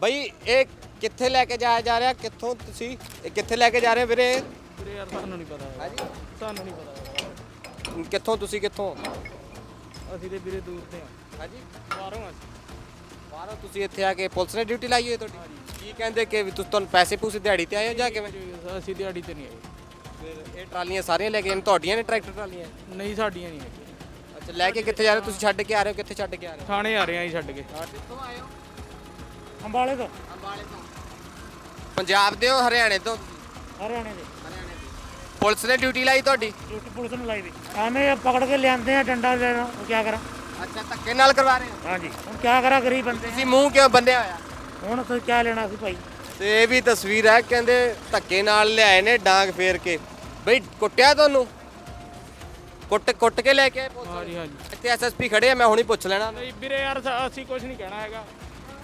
ਬਈ ਇਹ ਕਿੱਥੇ ਲੈ ਕੇ ਜਾਇਆ ਜਾ ਰਿਹਾ? ਕਿੱਥੋਂ ਤੁਸੀਂ ਇਹ ਕਿੱਥੇ ਲੈ ਕੇ ਜਾ ਰਹੇ ਹੋ ਵੀਰੇ? ਵੀਰੇ ਯਾਰ ਸਾਨੂੰ ਨਹੀਂ ਪਤਾ। ਹਾਂਜੀ। ਸਾਨੂੰ ਨਹੀਂ ਪਤਾ। ਕਿੱਥੋਂ ਤੁਸੀਂ ਕਿੱਥੋਂ? ਅਸੀਂ ਤੇ ਵੀਰੇ ਦੂਰ ਤੇ ਆ ਹਾਂਜੀ। ਬਾਹਰੋਂ ਅਸੀਂ। ਬਾਹਰੋਂ ਤੁਸੀਂ ਇੱਥੇ ਆ ਕੇ ਪੁਲਿਸ ਨੇ ਡਿਊਟੀ ਲਾਈ ਹੋਈ ਤੁਹਾਡੀ? ਕੀ ਕਹਿੰਦੇ ਕਿ ਵੀ ਤੁਸੀਂ ਤੁਹਾਨੂੰ ਪੈਸੇ ਪੂਸੇ ਦਿਹਾੜੀ ਤੇ ਆਏ ਹੋ ਜਾਂ ਕਿਵੇਂ? ਅਸੀਂ ਦਿਹਾੜੀ ਤੇ ਨਹੀਂ ਆਏ। ਫਿਰ ਇਹ ਟਰਾਲੀਆਂ ਸਾਰੀਆਂ ਲੈ ਕੇ ਜਾਣ ਤੁਹਾਡੀਆਂ ਨੇ ਟਰੈਕਟਰ ਟਰਾਲੀਆਂ? ਨਹੀਂ ਸਾਡੀਆਂ ਨਹੀਂ ਹੈਗੀਆਂ। ਅੱਛਾ ਲੈ ਕੇ ਕਿੱਥੇ ਜਾ ਰਹੇ ਹੋ? ਤੁਸੀਂ ਛੱਡ ਕੇ ਆ ਰਹੇ ਹੋ ਕਿੱਥੇ ਛੱਡ ਕੇ ਆ ਰਹੇ ਥਾਣੇ ਆ ਰਹੇ ਆ ਜੀ ਛੱਡ ਕੇ। ਹੋ ਕਿੱਥੋਂ ਆਏ ਹੋ? ਅੰਬਾਲੇ ਤੋਂ। ਅੰਬਾਲੇ ਤੋਂ ਪੰਜਾਬ ਦੇ ਹੋ ਹਰਿਆਣੇ ਤੋਂ? ਹਰਿਆਣੇ ਦੇ। ਹਰਿਆਣੇ ਦੀ। ਪੁਲਿਸ ਨੇ ਡਿਊਟੀ ਲਾਈ ਤੁਹਾਡੀ? ਡਿਊਟੀ ਪੁਲਿਸ ਨੂੰ ਲਾਈ ਵੀ। ਐਵੇਂ ਪਕੜ ਕੇ ਲਿਆਂਦੇ ਆ ਡੰਡਾ ਲੈਣਾ ਉਹ ਕੀ ਕਰਾਂ? ਅੱਛਾ ਧੱਕੇ ਨਾਲ ਕਰਵਾ ਰਹੇ ਹੋ? ਹਾਂਜੀ। ਹੁਣ ਕੀ ਕਰਾਂ ਗਰੀਬ ਬੰਦੇ ਤੁਸੀਂ ਮੂੰਹ ਕਿਉਂ ਬੰਨਿਆ ਹੋਇਆ? ਹੁਣ ਤੁਸੀਂ ਕੀ ਲੈਣਾ ਸੀ ਭਾਈ? ਤੇ ਇਹ ਵੀ ਤਸਵੀਰ ਹੈ ਕਹਿੰਦੇ ਧੱਕੇ ਨਾਲ ਲਿਆਏ ਨੇ ਡਾਂਗ ਫੇਰ ਕੇ। ਬਈ ਕੁੱਟਿਆ ਤੁਹਾਨੂੰ? ਕੁੱਟ ਕੁੱਟ ਕੇ ਲੈ ਕੇ ਆਏ ਪੁਲਿਸ? ਹਾਂਜੀ ਹਾਂਜੀ। ਇੱਥੇ ਐਸਐਸਪੀ ਖੜੇ ਆ ਮੈਂ ਹੁਣੀ ਪੁੱਛ ਲੈਣਾ। ਨਹੀਂ ਵੀਰੇ ਯਾਰ ਅਸੀਂ ਕੁਝ ਨਹੀਂ ਕਹਿਣਾ ਹੈਗਾ।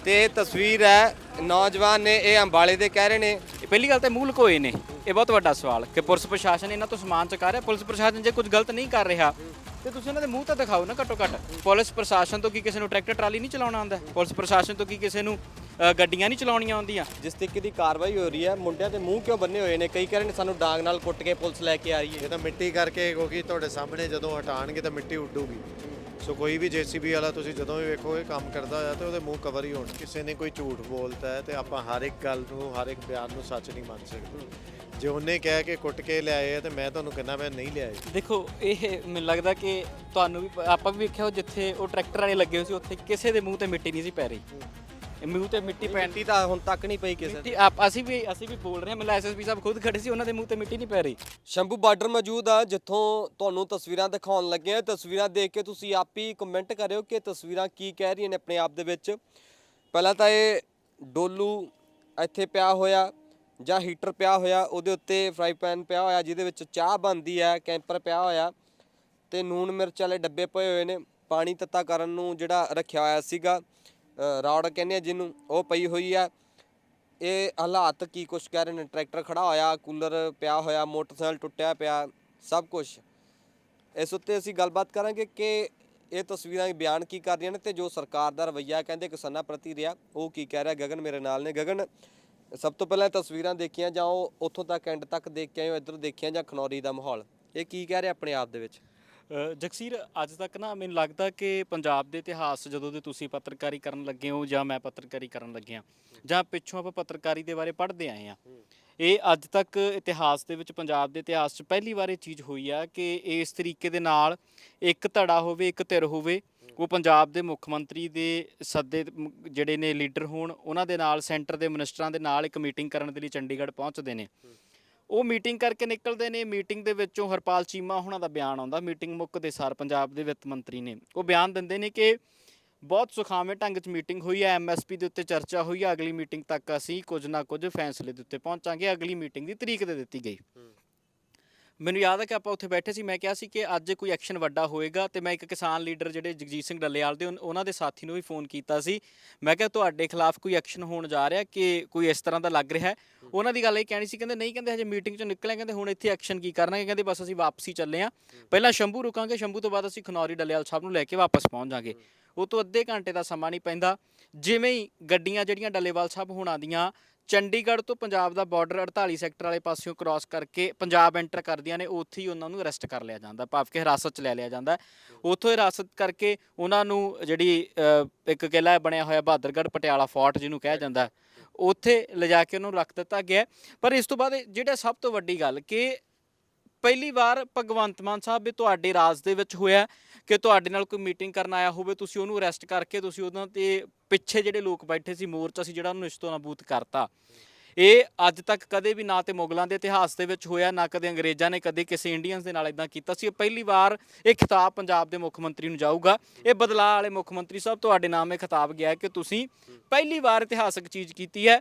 ਤੇ ਇਹ ਤਸਵੀਰ ਹੈ ਨੌਜਵਾਨ ਨੇ ਇਹ ਅੰਬਾਲੇ ਦੇ ਕਹਿ ਰਹੇ ਨੇ। ਪਹਿਲੀ ਗੱਲ ਤੇ ਮੂਲ ਕੋਏ ਨੇ ਇਹ ਬਹੁਤ ਵੱਡਾ ਸਵਾਲ। ਕਿ ਪੁਲਿਸ ਪ੍ਰਸ਼ਾਸਨ ਇਹਨਾਂ ਤੋਂ ਸਮਾਨ ਚੁਕਾ ਰਿਹਾ ਪੁਲਿਸ ਪ੍ਰਸ਼ਾਸਨ ਜੇ ਕੁਝ ਗਲਤ ਨਹੀਂ ਕਰ ਰਿਹਾ ਤੇ ਤੁਸੀਂ ਉਹਨਾਂ ਦੇ ਮੂੰਹ ਤਾਂ ਦਿਖਾਓ ਨਾ ਘੱਟੋ ਘੱਟ ਪੁਲਿਸ ਪ੍ਰਸ਼ਾਸਨ ਤੋਂ ਕੀ ਕਿਸੇ ਨੂੰ ਟਰੈਕਟਰ ਟਰਾਲੀ ਨਹੀਂ ਚਲਾਉਣਾ ਆਉਂਦਾ? ਪੁਲਿਸ ਪ੍ਰਸ਼ਾਸਨ ਤੋਂ ਕੀ ਕਿਸੇ ਨੂੰ ਅ, ਗੱਡੀਆਂ ਨਹੀਂ ਚਲਾਉਣੀਆਂ ਆਉਂਦੀਆਂ? ਜਿਸ ਤਰੀਕੇ ਦੀ ਕਾਰਵਾਈ ਹੋ ਰਹੀ ਹੈ ਮੁੰਡਿਆਂ ਦੇ ਮੂੰਹ ਕਿਉਂ ਬੰਨੇ ਹੋਏ ਨੇ? ਕਈ ਕਹਿ ਰਹੇ ਨੇ ਸਾਨੂੰ ਡਾਂਗ ਨਾਲ ਕੁੱਟ ਕੇ ਪੁਲਿਸ ਲੈ ਕੇ ਆ ਰਹੀ ਹੈ। ਇਹ ਤਾਂ ਮਿੱਟੀ ਕਰਕੇ ਕਿਉਂਕਿ ਤੁਹਾਡੇ ਸਾਹਮਣੇ ਜਦੋਂ ਹਟਾਣਗੇ ਤਾਂ ਮਿੱਟੀ ਉੱਡੂਗੀ। ਸੋ ਕੋਈ ਵੀ ਜੀਸੀਬੀ ਵਾਲਾ ਤੁਸੀਂ ਜਦੋਂ ਵੀ ਵੇਖੋਗੇ ਕੰਮ ਕਰਦਾ ਹੋਇਆ ਤੇ ਉਹਦੇ ਮੂੰਹ ਕਵਰ ਹੀ ਹੋਣ। ਕਿਸੇ ਨੇ ਕੋਈ ਝੂਠ ਬੋਲਤਾ ਹੈ ਤੇ ਆਪਾਂ ਹਰ ਇੱਕ ਗੱਲ ਨੂੰ ਹਰ ਇੱਕ ਬਿਆਨ ਨੂੰ ਸੱਚ ਨਹੀਂ ਮੰਨ ਸਕਦੇ। ਜੇ ਉਹਨੇ ਕਹਿ ਕੇ ਕੁੱਟ ਕੇ ਲਿਆਏ ਆ ਤੇ ਮੈਂ ਤੁਹਾਨੂੰ ਕਹਿੰਦਾ ਮੈਂ ਨਹੀਂ ਲਿਆਏ। ਦੇਖੋ ਇਹ ਮੈਨੂੰ ਲੱਗਦਾ ਕਿ ਤੁਹਾਨੂੰ ਵੀ ਆਪਾਂ ਵੀ ਵੇਖਿਆ ਉਹ ਜਿੱਥੇ ਉਹ ਟਰੈਕਟਰ ਵਾਲੇ ਲੱਗੇ ਹੋਏ ਸੀ ਉੱਥੇ ਕਿਸੇ ਦੇ ਮੂੰਹ ਤੇ ਮਿੱਟੀ ਨਹੀਂ ਸੀ ਪੈ ਰਹੀ। ਇਹ ਮੂੰਹ ਤੇ ਮਿੱਟੀ ਪੈਣ ਮਿੱਟੀ ਤਾਂ ਹੁਣ ਤੱਕ ਨਹੀਂ ਪਈ ਕਿਸੇ ਦੇ ਮਿੱਟੀ ਆਪ ਅਸੀਂ ਵੀ ਅਸੀਂ ਵੀ ਬੋਲ ਰਹੇ ਹਾਂ ਮਤਲਬ ਐਸਐਸਪੀ ਸਾਹਿਬ ਖੁਦ ਖੜੇ ਸੀ ਉਹਨਾਂ ਦੇ ਮੂੰਹ ਤੇ ਮਿੱਟੀ ਨਹੀਂ ਪੈ ਰਹੀ। ਸ਼ੰਭੂ ਬਾਰਡਰ ਮੌਜੂਦ ਆ ਜਿੱਥੋਂ ਤੁਹਾਨੂੰ ਤਸਵੀਰਾਂ ਦਿਖਾਉਣ ਲੱਗੇ ਆ ਤਸਵੀਰਾਂ ਦੇਖ ਕੇ ਤੁਸੀਂ ਆਪ ਹੀ ਕਮੈਂਟ ਕਰਿਓ ਕਿ ਤਸਵੀਰਾਂ ਕੀ ਕਹਿ ਰਹੀਆਂ ਨੇ ਆਪਣੇ ਆਪ ਦੇ ਵਿੱਚ। ਪਹਿਲਾਂ ਤਾਂ ਇਹ ਡੋਲੂ ਇੱਥੇ ਪਿਆ ਹੋਇਆ ਜਾਂ ਹੀਟਰ ਪਿਆ ਹੋਇਆ ਉਹਦੇ ਉੱਤੇ ਫਰਾਈ ਪੈਨ ਪਿਆ ਹੋਇਆ ਜਿਹਦੇ ਵਿੱਚ ਚਾਹ ਬਣਦੀ ਹੈ ਕੈਂਪਰ ਪਿਆ ਹੋਇਆ। ਤੇ ਨੂਨ ਮਿਰਚ ਵਾਲੇ ਡੱਬੇ ਪਏ ਹੋਏ ਨੇ ਪਾਣੀ ਤੱਤਾ ਕਰਨ ਨੂੰ ਜਿਹੜਾ ਰੱਖਿਆ ਹੋਇਆ ਸੀਗਾ। ਅ, ਰੌੜ ਕਹਿੰਦੇ ਆ ਜਿਹਨੂੰ ਉਹ ਪਈ ਹੋਈ ਆ। ਇਹ ਹਾਲਾਤ ਕੀ ਕੁਛ ਕਹਿ ਰਹੇ ਨੇ? ਟਰੈਕਟਰ ਖੜਾ ਹੋਇਆ ਕੂਲਰ ਪਿਆ ਹੋਇਆ ਮੋਟਰਸਾਈਕਲ ਟੁੱਟਿਆ ਪਿਆ ਸਭ ਕੁਝ ਇਸ ਉੱਤੇ ਅਸੀਂ ਗੱਲਬਾਤ ਕਰਾਂਗੇ ਕਿ ਇਹ ਤਸਵੀਰਾਂ ਬਿਆਨ ਕੀ ਕਰ ਰਹੀਆਂ ਨੇ ਤੇ ਜੋ ਸਰਕਾਰ ਦਾ ਰਵੱਈਆ ਕਹਿੰਦੇ ਕਿਸਾਨਾਂ ਪ੍ਰਤੀ ਰਿਹਾ ਉਹ ਕੀ ਕਹਿ ਰਿਹਾ? ਗਗਨ ਮੇਰੇ ਨਾਲ ਨੇ। ਗਗਨ ਸਭ ਤੋਂ ਪਹਿਲਾਂ ਤਸਵੀਰਾਂ ਦੇਖੀਆਂ ਜਾਂ ਉਹ ਉੱਥੋਂ ਤੱਕ ਐਂਡ ਤੱਕ ਦੇਖ ਕੇ ਆਏ ਇੱਧਰ ਦੇਖੀਆਂ ਜਾਂ ਖਨੌਰੀ ਦਾ ਮਾਹੌਲ? ਇਹ ਕੀ ਕਹਿ ਰਿਹਾ ਆਪਣੇ ਆਪ ਦੇ ਵਿੱਚ? ਜਗਸੀਰ, ਅੱਜ ਤੱਕ ਨਾ ਮੈਨੂੰ ਲੱਗਦਾ ਕਿ ਪੰਜਾਬ ਦੇ ਇਤਿਹਾਸ ਜਦੋਂ ਦੇ ਤੁਸੀਂ ਪੱਤਰਕਾਰੀ ਕਰਨ ਲੱਗੇ ਹੋ ਜਾਂ ਮੈਂ ਪੱਤਰਕਾਰੀ ਕਰਨ ਲੱਗਿਆ, ਜਾਂ ਪਿੱਛੋਂ ਆਪਾਂ ਪੱਤਰਕਾਰੀ ਦੇ ਬਾਰੇ ਪੜ੍ਹਦੇ ਆਏ ਆ ਇਹ ਅੱਜ ਤੱਕ ਇਤਿਹਾਸ ਦੇ ਵਿੱਚ ਪੰਜਾਬ ਦੇ ਇਤਿਹਾਸ 'ਚ ਪਹਿਲੀ ਵਾਰ ਇਹ ਚੀਜ਼ ਹੋਈ ਆ ਕਿ ਇਸ ਤਰੀਕੇ ਦੇ ਨਾਲ ਇੱਕ ਧੜਾ ਹੋਵੇ, ਇੱਕ ਧਿਰ ਹੋਵੇ, ਉਹ ਪੰਜਾਬ ਦੇ ਮੁੱਖ ਮੰਤਰੀ ਦੇ ਸੱਦੇ ਜਿਹੜੇ ਨੇ ਲੀਡਰ ਹੋਣ, ਉਹਨਾਂ ਦੇ ਨਾਲ ਸੈਂਟਰ ਦੇ ਮਿਨਿਸਟਰਾਂ ਦੇ ਨਾਲ ਇੱਕ ਮੀਟਿੰਗ ਕਰਨ ਦੇ ਲਈ ਚੰਡੀਗੜ੍ਹ ਪਹੁੰਚਦੇ ਨੇ। ਉਹ ਮੀਟਿੰਗ ਕਰਕੇ ਨਿਕਲਦੇ ਨੇ। ਮੀਟਿੰਗ ਦੇ ਵਿੱਚੋਂ ਹਰਪਾਲ ਚੀਮਾ ਉਹਨਾਂ ਦਾ ਬਿਆਨ ਆਉਂਦਾ। ਮੀਟਿੰਗ ਮੁੱਕਦੇ ਸਾਰ ਪੰਜਾਬ ਦੇ ਵਿੱਤ ਮੰਤਰੀ ਨੇ। ਉਹ ਬਿਆਨ ਦਿੰਦੇ ਨੇ ਕਿ ਬਹੁਤ ਸੁਖਾਵੇਂ ਢੰਗ 'ਚ ਮੀਟਿੰਗ ਹੋਈ ਹੈ। ਐਮਐਸਪੀ ਦੇ ਉੱਤੇ ਚਰਚਾ ਹੋਈ ਹੈ। ਅਗਲੀ ਮੀਟਿੰਗ ਤੱਕ ਅਸੀਂ ਕੁਝ ਨਾ ਕੁਝ ਫੈਸਲੇ ਦੇ ਉੱਤੇ ਪਹੁੰਚਾਂਗੇ। ਅਗਲੀ ਮੀਟਿੰਗ ਦੀ ਤਰੀਕ ਦੇ ਦਿੱਤੀ ਗਈ। ਮੈਨੂੰ ਯਾਦ ਹੈ ਕਿ ਆਪਾਂ ਉੱਥੇ ਬੈਠੇ ਸੀ, ਮੈਂ ਕਿਹਾ ਸੀ ਕਿ ਅੱਜ ਕੋਈ ਐਕਸ਼ਨ ਵੱਡਾ ਹੋਏਗਾ ਤੇ ਮੈਂ ਇੱਕ ਕਿਸਾਨ ਲੀਡਰ ਜਿਹੜੇ ਜਗਜੀਤ ਸਿੰਘ ਡੱਲੇਵਾਲ ਦੇ ਉਨ- ਉਹਨਾਂ ਦੇ ਸਾਥੀ ਨੂੰ ਵੀ ਫੋਨ ਕੀਤਾ ਸੀ। ਮੈਂ ਕਿਹਾ ਤੁਹਾਡੇ ਖਿਲਾਫ ਕੋਈ ਐਕਸ਼ਨ ਹੋਣ ਜਾ ਰਿਹਾ ਕਿ ਕੋਈ ਇਸ ਤਰ੍ਹਾਂ ਦਾ ਲੱਗ ਰਿਹਾ ਹੈ? ਉਹਨਾਂ ਦੀ ਗੱਲ ਇਹ ਕਹਿਣੀ ਸੀ, ਕਹਿੰਦੇ ਨਹੀਂ, ਕਹਿੰਦੇ ਹਜੇ ਮੀਟਿੰਗ ਚੋਂ ਨਿਕਲੇ ਕਹਿੰਦੇ ਹੁਣ ਇੱਥੇ ਐਕਸ਼ਨ ਕੀ ਕਰਨਾ ਕਹਿੰਦੇ ਬਸ ਅਸੀਂ ਵਾਪਸੀ ਚੱਲੇ ਆ ਪਹਿਲਾਂ ਸ਼ੰਭੂ ਰੁਕਾਂਗੇ, ਸ਼ੰਭੂ ਤੋਂ ਬਾਅਦ ਅਸੀਂ ਖਨੌਰੀ ਡੱਲੇਵਾਲ ਸਾਹਿਬ ਨੂੰ ਲੈ ਕੇ ਵਾਪਸ ਪਹੁੰਚ ਜਾਾਂਗੇ। ਉਹ ਤੋਂ ਅੱਧੇ ਘੰਟੇ ਦਾ ਸਮਾਂ ਨਹੀਂ ਪੈਂਦਾ। ਜਿਵੇਂ ਹੀ ਗੱਡੀਆਂ ਜਿਹੜੀਆਂ ਡੱਲੇਵਾਲ ਸਾਹਿਬ ਹੋਣਾ ਆਉਂਦੀਆਂ ਚੰਡੀਗੜ੍ਹ ਤੋਂ ਪੰਜਾਬ ਦਾ ਬਾਰਡਰ 48 ਸੈਕਟਰ ਵਾਲੇ ਪਾਸਿਓਂ ਕ੍ਰਾਸ ਕਰਕੇ ਪੰਜਾਬ ਐਂਟਰ ਕਰਦੀਆਂ ਨੇ ਉੱਥੇ ਹੀ ਉਹਨਾਂ ਨੂੰ ਅਰੈਸਟ ਕਰ ਲਿਆ ਜਾਂਦਾ ਭਾਵ ਕਿ ਹਿਰਾਸਤ 'ਚ ਲੈ ਲਿਆ ਜਾਂਦਾ। ਉੱਥੋਂ ਹਿਰਾਸਤ ਕਰਕੇ ਉਹਨਾਂ ਨੂੰ ਜਿਹੜੀ ਅ, ਇੱਕ ਕਿਲ੍ਹਾ ਬਣਿਆ ਹੋਇਆ ਬਹਾਦਰਗੜ੍ਹ ਪਟਿਆਲਾ ਫੋਰਟ ਜਿਹਨੂੰ ਕਿਹਾ ਜਾਂਦਾ ਉੱਥੇ ਲਿਜਾ ਕੇ ਉਹਨੂੰ ਰੱਖ ਦਿੱਤਾ ਗਿਆ। ਪਰ ਇਸ ਤੋਂ ਬਾਅਦ ਜਿਹੜਾ ਸਭ ਤੋਂ ਵੱਡੀ ਗੱਲ ਕਿ ਪਹਿਲੀ ਵਾਰ ਭਗਵੰਤ ਮਾਨ ਸਾਹਿਬ ਵੀ ਤੁਹਾਡੇ ਰਾਜ ਦੇ ਵਿੱਚ ਹੋਇਆ ਕਿ ਤੁਹਾਡੇ ਨਾਲ ਕੋਈ ਮੀਟਿੰਗ ਕਰਨ ਆਇਆ ਹੋਵੇ, ਤੁਸੀਂ ਉਹਨੂੰ ਅਰੈਸਟ ਕਰਕੇ ਤੁਸੀਂ ਉਹਨਾਂ ਤੇ ਪਿੱਛੇ ਜਿਹੜੇ ਲੋਕ ਬੈਠੇ ਸੀ ਮੋਰਚਾ ਸੀ ਜਿਹੜਾ ਉਹਨੂੰ ਇਸ ਤੋਂ ਨਾਬੂਦ ਕਰਤਾ। ਇਹ ਅੱਜ ਤੱਕ ਕਦੇ ਵੀ ਨਾ ਤੇ ਮੁਗਲਾਂ ਦੇ ਇਤਿਹਾਸ ਦੇ ਵਿੱਚ ਹੋਇਆ, ਨਾ ਕਦੇ ਅੰਗਰੇਜ਼ਾਂ ਨੇ, ਕਦੇ ਕਿਸੇ ਇੰਡੀਅਨਸ ਦੇ ਨਾਲ ਇਦਾਂ ਕੀਤਾ ਸੀ। ਇਹ ਪਹਿਲੀ ਵਾਰ ਇਹ ਖਿਤਾਬ ਪੰਜਾਬ ਦੇ ਮੁੱਖ ਮੰਤਰੀ ਨੂੰ ਜਾਊਗਾ। ਇਹ ਬਦਲਾਅ ਵਾਲੇ ਮੁੱਖ ਮੰਤਰੀ ਸਾਹਿਬ, ਤੁਹਾਡੇ ਨਾਮ ਇਹ ਖਿਤਾਬ ਗਿਆ ਕਿ ਤੁਸੀਂ ਪਹਿਲੀ ਵਾਰ ਇਤਿਹਾਸਕ ਚੀਜ਼ ਕੀਤੀ ਹੈ।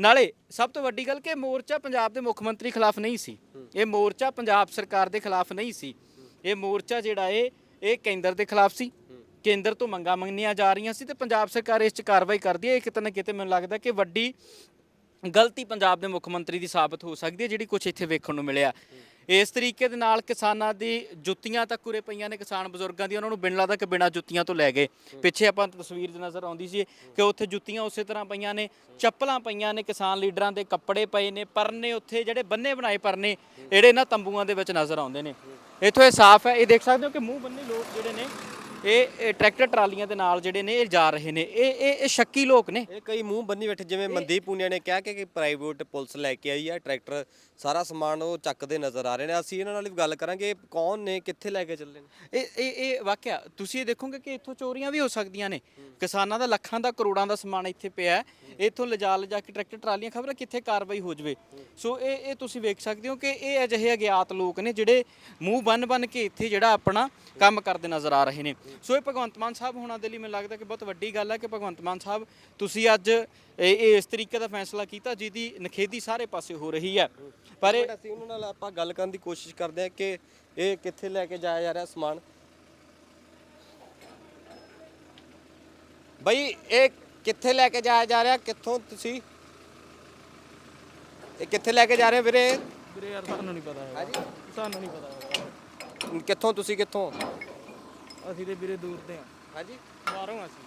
ਨਾਲੇ ਸਭ ਤੋਂ ਵੱਡੀ ਗੱਲ ਕਿ ਇਹ ਮੋਰਚਾ ਪੰਜਾਬ ਦੇ ਮੁੱਖ ਮੰਤਰੀ ਖਿਲਾਫ ਨਹੀਂ ਸੀ। ਇਹ ਮੋਰਚਾ ਪੰਜਾਬ ਸਰਕਾਰ ਦੇ ਖਿਲਾਫ ਨਹੀਂ ਸੀ। ਇਹ ਮੋਰਚਾ ਜਿਹੜਾ ਇਹ ਇਹ ਕੇਂਦਰ ਦੇ ਖਿਲਾਫ ਸੀ। ਕੇਂਦਰ ਤੋਂ ਮੰਗਾਂ ਮੰਗਣੀਆਂ ਜਾ ਰਹੀਆਂ ਸੀ ਤੇ ਪੰਜਾਬ ਸਰਕਾਰ ਇਸ 'ਚ ਕਾਰਵਾਈ ਕਰਦੀ ਹੈ। ਇਹ ਕਿਤੇ ਨਾ ਕਿਤੇ ਮੈਨੂੰ ਲੱਗਦਾ ਕਿ ਵੱਡੀ ਗਲਤੀ ਪੰਜਾਬ ਦੇ ਮੁੱਖ ਮੰਤਰੀ ਦੀ ਸਾਬਤ ਹੋ ਸਕਦੀ ਹੈ, ਜਿਹੜੀ ਕੁਝ ਇੱਥੇ ਵੇਖਣ ਨੂੰ ਮਿਲਿਆ। ਇਸ ਤਰੀਕੇ ਦੇ ਨਾਲ ਕਿਸਾਨਾਂ ਦੀ ਜੁੱਤੀਆਂ ਤੱਕ ਉਰੇ ਪਈਆਂ ਨੇ, ਕਿਸਾਨ ਬਜ਼ੁਰਗਾਂ ਦੀ, ਉਹਨਾਂ ਨੂੰ ਬਿਨ ਲੱਗਦਾ ਕਿ ਬਿਨਾਂ ਜੁੱਤੀਆਂ ਤੋਂ ਲੈ ਗਏ। ਪਿੱਛੇ ਆਪਾਂ ਤਸਵੀਰ 'ਚ ਨਜ਼ਰ ਆਉਂਦੀ ਸੀ ਕਿ ਉੱਥੇ ਜੁੱਤੀਆਂ ਉਸੇ ਤਰ੍ਹਾਂ ਪਈਆਂ ਨੇ, ਚੱਪਲਾਂ ਪਈਆਂ ਨੇ, ਕਿਸਾਨ ਲੀਡਰਾਂ ਦੇ ਕੱਪੜੇ ਪਏ ਨੇ, ਪਰਨੇ ਉੱਥੇ ਜਿਹੜੇ ਬੰਨੇ ਬਣਾਏ ਪਰਨੇ, ਜਿਹੜੇ ਇਹਨਾਂ ਤੰਬੂਆਂ ਦੇ ਵਿੱਚ ਨਜ਼ਰ ਆਉਂਦੇ ਨੇ। ਇੱਥੋਂ ਇਹ ਸਾਫ਼ ਹੈ, ਇਹ ਦੇਖ ਸਕਦੇ ਹੋ ਕਿ ਮੂੰਹ ਬੰਨੇ ਲੋਕ ਜਿਹੜੇ ਨੇ ਇਹ ਇਹ ਟਰੈਕਟਰ ਟਰਾਲੀਆਂ ਦੇ ਨਾਲ ਜਿਹੜੇ ਨੇ ਇਹ ਜਾ ਰਹੇ ਨੇ। ਇਹ ਇਹ ਇਹ ਸ਼ੱਕੀ ਲੋਕ ਨੇ। ਇਹ ਕਈ ਮੂੰਹ ਬੰਨੀ ਬੈਠੇ ਜਿਵੇਂ ਮਨਦੀਪ ਪੂਨੀਆ ਨੇ ਕਿਹਾ ਕਿ ਪ੍ਰਾਈਵੇਟ ਪੁਲਿਸ ਲੈ ਕੇ ਆਈ ਆ ਟਰੈਕਟਰ ਸਾਰਾ ਸਮਾਨ ਉਹ ਚੱਕਦੇ ਨਜ਼ਰ ਆ ਰਹੇ ਨੇ। ਅਸੀਂ ਇਹਨਾਂ ਨਾਲ ਵੀ ਗੱਲ ਕਰਾਂਗੇ ਇਹ ਕੌਣ ਨੇ ਕਿੱਥੇ ਲੈ ਕੇ ਚੱਲੇ ਨੇ? ਇਹ ਇਹ ਇਹ ਵਾਕਿਆ ਤੁਸੀਂ ਇਹ ਦੇਖੋਗੇ ਕਿ ਇੱਥੋਂ ਚੋਰੀਆਂ ਵੀ ਹੋ ਸਕਦੀਆਂ ਨੇ। ਕਿਸਾਨਾਂ ਦਾ ਲੱਖਾਂ ਦਾ ਕਰੋੜਾਂ ਦਾ ਸਮਾਨ ਇੱਥੇ ਪਿਆ ਹੈ। ਇੱਥੋਂ ਲਿਜਾ ਲਿਜਾ ਕੇ ਟਰੈਕਟਰ ਟਰਾਲੀਆਂ ਖਬਰ ਕਿੱਥੇ ਕਾਰਵਾਈ ਹੋ ਜਵੇ। ਸੋ ਇਹ ਇਹ ਤੁਸੀਂ ਵੇਖ ਸਕਦੇ ਹੋ ਕਿ ਇਹ ਅਜਿਹੇ ਅਗਿਆਤ ਲੋਕ ਨੇ ਜਿਹੜੇ ਮੂੰਹ ਬੰਨ ਬੰਨ ਕੇ ਇੱਥੇ ਜਿਹੜਾ ਆਪਣਾ ਕੰਮ ਕਰਦੇ ਨਜ਼ਰ ਆ ਰਹੇ ਨੇ। ਸੋ ਇਹ ਭਗਵੰਤ ਮਾਨ ਸਾਹਿਬ ਹੋਣਾ ਦੇ ਲਈ ਮੈਨੂੰ ਲੱਗਦਾ ਕਿ ਬਹੁਤ ਵੱਡੀ ਗੱਲ ਹੈ ਕਿ ਭਗਵੰਤ ਮਾਨ ਸਾਹਿਬ ਤੁਸੀਂ ਅੱਜ ਇਹ ਇਸ ਤਰੀਕੇ ਦਾ ਫੈਸਲਾ ਕੀਤਾ ਜਿਹਦੀ ਨਖੇਦੀ ਸਾਰੇ ਪਾਸੇ ਹੋ ਰਹੀ ਹੈ। ਪਰ ਅਸੀਂ ਉਹਨਾਂ ਨਾਲ ਆਪਾਂ ਗੱਲ ਕਰਨ ਦੀ ਕੋਸ਼ਿਸ਼ ਕਰਦੇ ਹਾਂ ਕਿ ਇਹ ਕਿੱਥੇ ਲੈ ਕੇ ਜਾਇਆ ਜਾ ਰਿਹਾ ਸਮਾਨ। ਬਈ ਇਹ ਕਿੱਥੇ ਲੈ ਕੇ ਜਾਇਆ ਜਾ ਰਿਹਾ? ਕਿੱਥੋਂ ਤੁਸੀਂ? ਇਹ ਕਿੱਥੇ ਲੈ ਕੇ ਜਾ ਰਹੇ ਹੋ ਵੀਰੇ? ਵੀਰੇ ਯਾਰ ਸਾਨੂੰ ਨਹੀਂ ਪਤਾ ਹੈਗਾ। ਸਾਨੂੰ ਨਹੀਂ ਪਤਾ ਕਿੱਥੋਂ ਤੁਸੀਂ ਕਿੱਥੋਂ? ਅਸੀਂ ਤੇ ਵੀਰੇ ਦੂਰ ਤੇ ਆ। ਹਾਂਜੀ? ਬਾਹਰੋਂ ਆ ਅਸੀਂ।